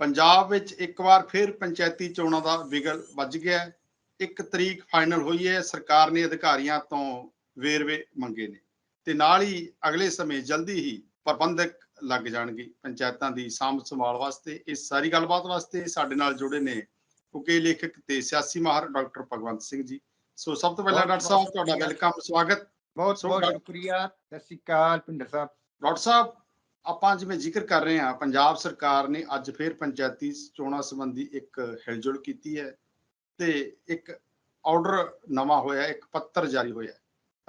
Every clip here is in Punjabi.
ਪੰਜਾਬ ਵਿੱਚ ਇੱਕ ਵਾਰ ਫਿਰ ਪੰਚਾਇਤੀ ਚੋਣਾਂ ਦਾ ਵਿਗਲ ਵੱਜ ਗਿਆ ਹੈ। ਇੱਕ ਤਰੀਕ ਫਾਈਨਲ ਹੋਈ ਹੈ। ਸਰਕਾਰ ਨੇ ਅਧਿਕਾਰੀਆਂ ਤੋਂ ਵੇਰਵੇ ਮੰਗੇ ਨੇ ਤੇ ਨਾਲ ਹੀ ਅਗਲੇ ਸਮੇਂ ਜਲਦੀ ਹੀ ਪ੍ਰਬੰਧਕ ਲੱਗ ਜਾਣਗੇ ਪੰਚਾਇਤਾਂ ਦੀ ਸਾਂਭ ਸੰਭਾਲ ਵਾਸਤੇ। ਇਸ ਸਾਰੀ ਗੱਲਬਾਤ ਵਾਸਤੇ ਸਾਡੇ ਨਾਲ ਜੁੜੇ ਨੇ ਉਕੇ ਲੇਖਕ ਤੇ ਸਿਆਸੀ ਮਾਹਰ ਡਾਕਟਰ ਭਗਵੰਤ ਸਿੰਘ ਜੀ। ਸੋ ਸਭ ਤੋਂ ਪਹਿਲਾਂ ਡਾਕਟਰ ਸਾਹਿਬ ਤੁਹਾਡਾ। ਵੈਲਕਮ ਸਵਾਗਤ। ਬਹੁਤ ਬਹੁਤ ਸ਼ੁਕਰੀਆ। ਸਤਿ ਸ਼੍ਰੀ ਅਕਾਲ ਪਿੰਡਰ ਸਾਹਿਬ। ਡਾਕਟਰ ਸਾਹਿਬ ਆਪਾਂ ਜਿਵੇਂ ਜ਼ਿਕਰ ਕਰ ਰਹੇ ਹਾਂ, ਪੰਜਾਬ ਸਰਕਾਰ ਨੇ ਅੱਜ ਫਿਰ ਪੰਚਾਇਤੀ ਚੋਣਾਂ ਸੰਬੰਧੀ ਇੱਕ ਹਿਲਜੁਲ ਕੀਤੀ ਹੈ ਤੇ ਇੱਕ ਆਰਡਰ ਨਵਾਂ ਹੋਇਆ, ਇੱਕ ਪੱਤਰ ਜਾਰੀ ਹੋਇਆ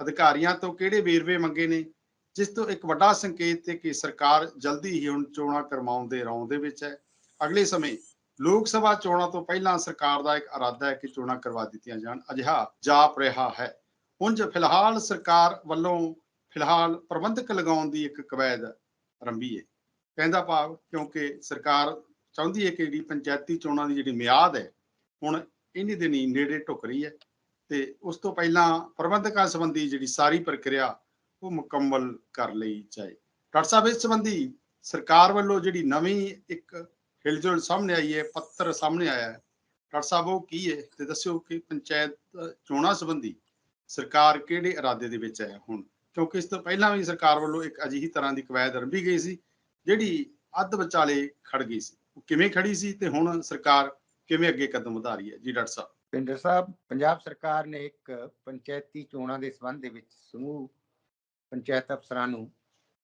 ਅਧਿਕਾਰੀਆਂ ਤੋਂ ਕਿਹੜੇ ਵੇਰਵੇ ਮੰਗੇ ਨੇ? ਜਿਸ ਤੋਂ ਇੱਕ ਵੱਡਾ ਸੰਕੇਤ ਹੈ ਕਿ ਸਰਕਾਰ ਜਲਦੀ ਹੀ ਹੁਣ ਚੋਣਾਂ ਕਰਵਾਉਣ ਦੇ ਰੌਂ ਦੇ ਵਿੱਚ ਹੈ। ਅਗਲੇ ਸਮੇਂ ਲੋਕ ਸਭਾ ਚੋਣਾਂ ਤੋਂ ਪਹਿਲਾਂ ਸਰਕਾਰ ਦਾ ਇੱਕ ਇਰਾਦਾ ਹੈ ਕਿ ਚੋਣਾਂ ਕਰਵਾ ਦਿੱਤੀਆਂ ਜਾਣ। ਅਜਿਹਾ ਜਾਪ ਰਿਹਾ ਹੈ। ਉਂਝ ਫਿਲਹਾਲ ਸਰਕਾਰ ਵੱਲੋਂ ਫਿਲਹਾਲ ਪ੍ਰਬੰਧਕ ਲਗਾਉਣ ਦੀ ਇੱਕ ਕਵਾਇਦ ਆਰੰਭੀ ਹੈ ਕਹਿੰਦਾ ਭਾਵ ਕਿਉਂਕਿ ਸਰਕਾਰ ਚਾਹੁੰਦੀ ਹੈ ਕਿ ਜਿਹੜੀ ਪੰਚਾਇਤੀ ਚੋਣਾਂ ਦੀ ਜਿਹੜੀ ਮਿਆਦ ਹੈ ਹੁਣ ਇੰਨੀ ਦਿਨੀ ਨੇੜੇ ਢੁੱਕ ਰਹੀ ਹੈ ਤੇ ਉਸ ਤੋਂ ਪਹਿਲਾਂ ਪ੍ਰਬੰਧਕਾਂ ਸੰਬੰਧੀ ਜਿਹੜੀ ਸਾਰੀ ਪ੍ਰਕਿਰਿਆ ਉਹ ਮੁਕੰਮਲ ਕਰ ਲਈ ਜਾਏ। ਡਾਕਟਰ ਸਾਹਿਬ, ਇਸ ਸੰਬੰਧੀ ਸਰਕਾਰ ਵੱਲੋਂ ਜਿਹੜੀ ਨਵੀਂ ਇੱਕ ਹਿਲਜੁਲ ਸਾਹਮਣੇ ਆਈ ਹੈ ਪੱਤਰ ਸਾਹਮਣੇ ਆਇਆ ਹੈ ਡਾਕਟਰ ਸਾਹਿਬ, ਉਹ ਕੀ ਹੈ ਤੇ ਦੱਸਿਓ ਕਿ ਪੰਚਾਇਤ ਚੋਣਾਂ ਸੰਬੰਧੀ ਸਰਕਾਰ ਕਿਹੜੇ ਇਰਾਦੇ ਦੇ ਵਿੱਚ ਹੈ ਹੁਣ? ਕਿਉਂਕਿ ਇਸ ਤੋਂ ਪਹਿਲਾਂ ਵੀ ਸਰਕਾਰ ਵੱਲੋਂ ਇੱਕ ਅਜਿਹੀ ਤਰ੍ਹਾਂ ਦੀ ਕਵਾਇਦ ਆਰੰਭੀ ਗਈ ਸੀ, ਜਿਹੜੀ ਅੱਧ ਵਿਚਾਲੇ ਖੜ ਗਈ ਸੀ। ਉਹ ਕਿਵੇਂ ਖੜੀ ਸੀ ਤੇ ਹੁਣ ਸਰਕਾਰ ਕਿਵੇਂ ਅੱਗੇ ਕਦਮ ਵਧਾ ਰਹੀ ਹੈ? ਜੀ, ਡਾਕਟਰ ਸਾਹਿਬ। ਪਿੰਡਰ ਸਾਹਿਬ, ਪੰਜਾਬ ਸਰਕਾਰ ਨੇ ਇੱਕ ਪੰਚਾਇਤੀ ਚੋਣਾਂ ਦੇ ਸੰਬੰਧ ਦੇ ਵਿੱਚ ਸਮੂਹ ਪੰਚਾਇਤ ਅਫਸਰਾਂ ਨੂੰ,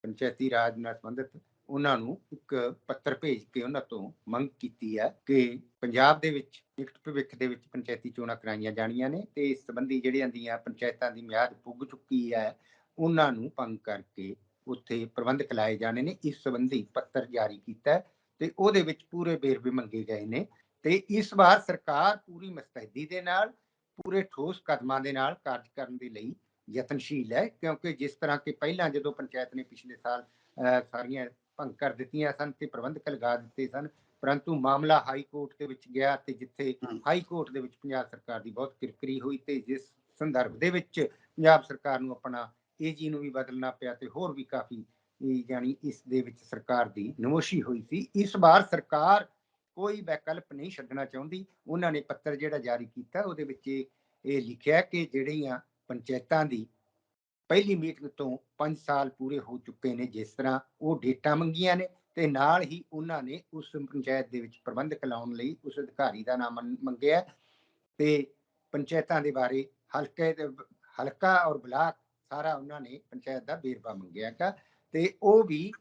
ਪੰਚਾਇਤੀ ਰਾਜ ਨਾਲ ਸੰਬੰਧਿਤ ਉਹਨਾਂ ਨੂੰ ਇੱਕ ਪੱਤਰ ਭੇਜ ਕੇ ਉਹਨਾਂ ਤੋਂ ਮੰਗ ਕੀਤੀ ਹੈ ਕਿ ਪੰਜਾਬ ਦੇ ਵਿੱਚ, ਨਿਕਟ ਭਵਿੱਖ ਦੇ ਵਿੱਚ ਪੰਚਾਇਤੀ ਚੋਣਾਂ ਕਰਾਈਆਂ ਜਾਣੀਆਂ ਨੇ ਤੇ ਇਸ ਸੰਬੰਧੀ ਜਿਹੜੀਆਂ ਦੀਆਂ ਪੰਚਾਇਤਾਂ ਦੀ ਮਿਆਦ ਪੁੱਗ ਚੁੱਕੀ ਹੈ ਉਹਨਾਂ ਨੂੰ ਭੰਗ ਕਰਕੇ ਉੱਥੇ ਪ੍ਰਬੰਧਕ ਲਾਏ ਜਾਣੇ ਨੇ ਇਸ ਸੰਬੰਧੀ ਪੱਤਰ ਜਾਰੀ ਕੀਤਾ ਤੇ ਉਹਦੇ ਵਿੱਚ ਪੂਰੇ ਵੇਰਵੇ ਮੰਗੇ ਗਏ ਨੇ ਤੇ ਇਸ ਵਾਰ ਸਰਕਾਰ ਪੂਰੀ ਮਸਤੈਦੀ ਦੇ ਨਾਲ ਪੂਰੇ ਠੋਸ ਕਦਮਾਂ ਦੇ ਨਾਲ ਕਾਰਜ ਕਰਨ ਦੇ ਲਈ ਯਤਨਸ਼ੀਲ ਹੈ ਕਿਉਂਕਿ ਜਿਸ ਤਰ੍ਹਾਂ ਕਿ ਪਹਿਲਾਂ ਜਦੋਂ ਪੰਚਾਇਤ ਨੇ ਪਿਛਲੇ ਸਾਲ ਸਾਰੀਆਂ ਭੰਗ ਕਰ ਦਿੱਤੀਆਂ ਸਨ ਤੇ ਪ੍ਰਬੰਧਕ ਲਗਾ ਦਿੱਤੇ ਸਨ ਪਰੰਤੂ ਮਾਮਲਾ ਹਾਈ ਕੋਰਟ ਦੇ ਵਿੱਚ ਗਿਆ ਤੇ ਜਿੱਥੇ। ਹਾਈ ਕੋਰਟ ਦੇ ਵਿੱਚ ਪੰਜਾਬ ਸਰਕਾਰ ਦੀ ਬਹੁਤ ਕਿਰਕਰੀ ਹੋਈ ਤੇ ਜਿਸ ਸੰਦਰਭ ਦੇ ਵਿੱਚ ਪੰਜਾਬ ਸਰਕਾਰ ਨੂੰ ਆਪਣਾ ਇਹ ਏਜੀ ਨੂੰ ਵੀ ਬਦਲਣਾ ਪਿਆ ਤੇ ਹੋਰ ਵੀ ਕਾਫੀ, ਇਹ ਜਾਣੀ ਇਸ ਦੇ ਵਿੱਚ ਸਰਕਾਰ ਦੀ ਨਮੋਸ਼ੀ ਹੋਈ ਸੀ। ਇਸ ਵਾਰ ਸਰਕਾਰ ਕੋਈ ਵਿਕਲਪ ਨਹੀਂ ਛੱਡਣਾ ਚਾਹੁੰਦੀ। ਉਹਨਾਂ ਨੇ ਪੱਤਰ ਜਿਹੜਾ ਜਾਰੀ ਕੀਤਾ, ਉਹਦੇ ਵਿੱਚ ਇਹ ਲਿਖਿਆ ਕਿ ਜਿਹੜੀਆਂ ਪੰਚਾਇਤਾਂ ਦੀ ਪਹਿਲੀ ਮੀਟਿੰਗ ਤੋਂ 5 ਸਾਲ ਪੂਰੇ ਹੋ ਚੁੱਕੇ ਨੇ, ਜਿਸ ਤਰ੍ਹਾਂ ਉਹ ਡੇਟਾ ਮੰਗੀਆਂ ਨੇ ਤੇ ਨਾਲ ਹੀ ਉਹਨਾਂ ਨੇ ਉਸ ਪੰਚਾਇਤ ਦੇ ਵਿੱਚ ਪ੍ਰਬੰਧਕ ਲਾਉਣ ਲਈ ਉਸ ਅਧਿਕਾਰੀ ਦਾ ਨਾਮ ਮੰਨ- ਮੰਗਿਆ। ਤੇ ਪੰਚਾਇਤਾਂ ਦੇ ਬਾਰੇ ਹਲਕੇ ਦੇ, ਹਲਕਾ ਔਰ ਬਲਾਕ ਸਾਰਾ ਉਹਨਾਂ ਨੇ ਪੰਚਾਇਤ ਦਾ ਵੇਰਵਾ ਮੰਗਿਆ ਗਾ ਤੇ ਉਹ ਵੀ